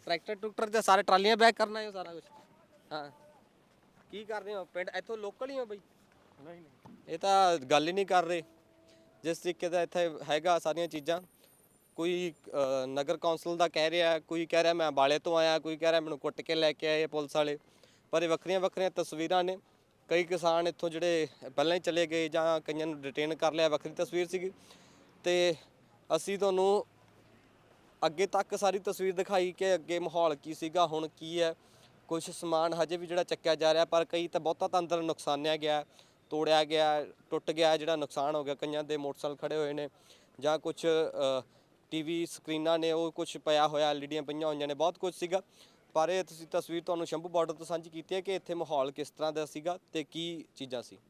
ਟਰੈਕਟਰ ਟੁਕਟਰ ਤੇ ਸਾਰੇ ਟਰਾਲੀਆਂ ਬੈਕ ਕਰਨਾ ਹੈ ਸਾਰਾ ਕੁਝ ਹਾਂ। ਕੀ ਕਰ ਰਹੇ ਹੋ? ਪਿੰਡ ਇੱਥੋਂ ਲੋਕਲ ਹੀ ਹੋ ਬਈ? ਨਹੀਂ। ਇਹ ਤਾਂ ਗੱਲ ਹੀ ਨਹੀਂ ਕਰ ਰਹੇ। ਜਿਸ ਤਰੀਕੇ ਦਾ ਇੱਥੇ ਹੈਗਾ ਸਾਰੀਆਂ ਚੀਜ਼ਾਂ, ਕੋਈ ਨਗਰ ਕੌਂਸਲ ਦਾ ਕਹਿ ਰਿਹਾ, ਕੋਈ ਕਹਿ ਰਿਹਾ ਮੈਂ ਬਾਲੇ ਤੋਂ ਆਇਆ, ਕੋਈ ਕਹਿ ਰਿਹਾ ਮੈਨੂੰ ਕੁੱਟ ਕੇ ਲੈ ਕੇ ਆਏ ਪੁਲਿਸ ਵਾਲੇ, ਪਰ ਇਹ ਵੱਖਰੀਆਂ ਵੱਖਰੀਆਂ ਤਸਵੀਰਾਂ ਨੇ। ਕਈ ਕਿਸਾਨ ਇੱਥੋਂ ਜਿਹੜੇ ਪਹਿਲਾਂ ਹੀ ਚਲੇ ਗਏ ਜਾਂ ਕਈਆਂ ਨੂੰ ਡਿਟੇਨ ਕਰ ਲਿਆ, ਵੱਖਰੀ ਤਸਵੀਰ ਸੀਗੀ। ਤੇ ਅਸੀਂ ਤੁਹਾਨੂੰ ਅੱਗੇ ਤੱਕ ਸਾਰੀ ਤਸਵੀਰ ਦਿਖਾਈ ਕਿ ਅੱਗੇ ਮਾਹੌਲ ਕੀ ਸੀਗਾ, ਹੁਣ ਕੀ ਹੈ। ਕੁਝ ਸਮਾਨ ਹਜੇ ਵੀ ਜਿਹੜਾ ਚੱਕਿਆ ਜਾ ਰਿਹਾ, ਪਰ ਕਈ ਤਾਂ ਬਹੁਤਾ ਤਾਂ ਅੰਦਰ ਨੁਕਸਾਨਿਆ ਗਿਆ। ਤੋੜਿਆ ਗਿਆ, ਟੁੱਟ ਗਿਆ, ਜਿਹੜਾ ਨੁਕਸਾਨ ਹੋ ਗਿਆ, ਕਈਆਂ ਦੇ ਮੋਟਰਸਾਈਕਲ ਖੜੇ ਹੋਏ ਨੇ ਜਾਂ ਕੁਝ ਟੀਵੀ ਸਕਰੀਨਾਂ ਨੇ ਉਹ ਕੁਝ ਪਿਆ ਹੋਇਆ ਐਲਈਡੀਆਂ ਪਈਆਂ ਹੋਈਆਂ ਨੇ, ਬਹੁਤ ਕੁਝ ਸੀਗਾ। ਪਰ ਇਹ ਤੁਸੀਂ ਤਸਵੀਰ ਤੁਹਾਨੂੰ ਸ਼ੰਭੂ ਬਾਰਡਰ ਤੋਂ ਸਾਂਝੀ ਕੀਤੀ ਹੈ ਕਿ ਇੱਥੇ ਮਾਹੌਲ ਕਿਸ ਤਰ੍ਹਾਂ ਦਾ ਸੀਗਾ ਤੇ ਕੀ ਚੀਜ਼ਾਂ ਸੀ?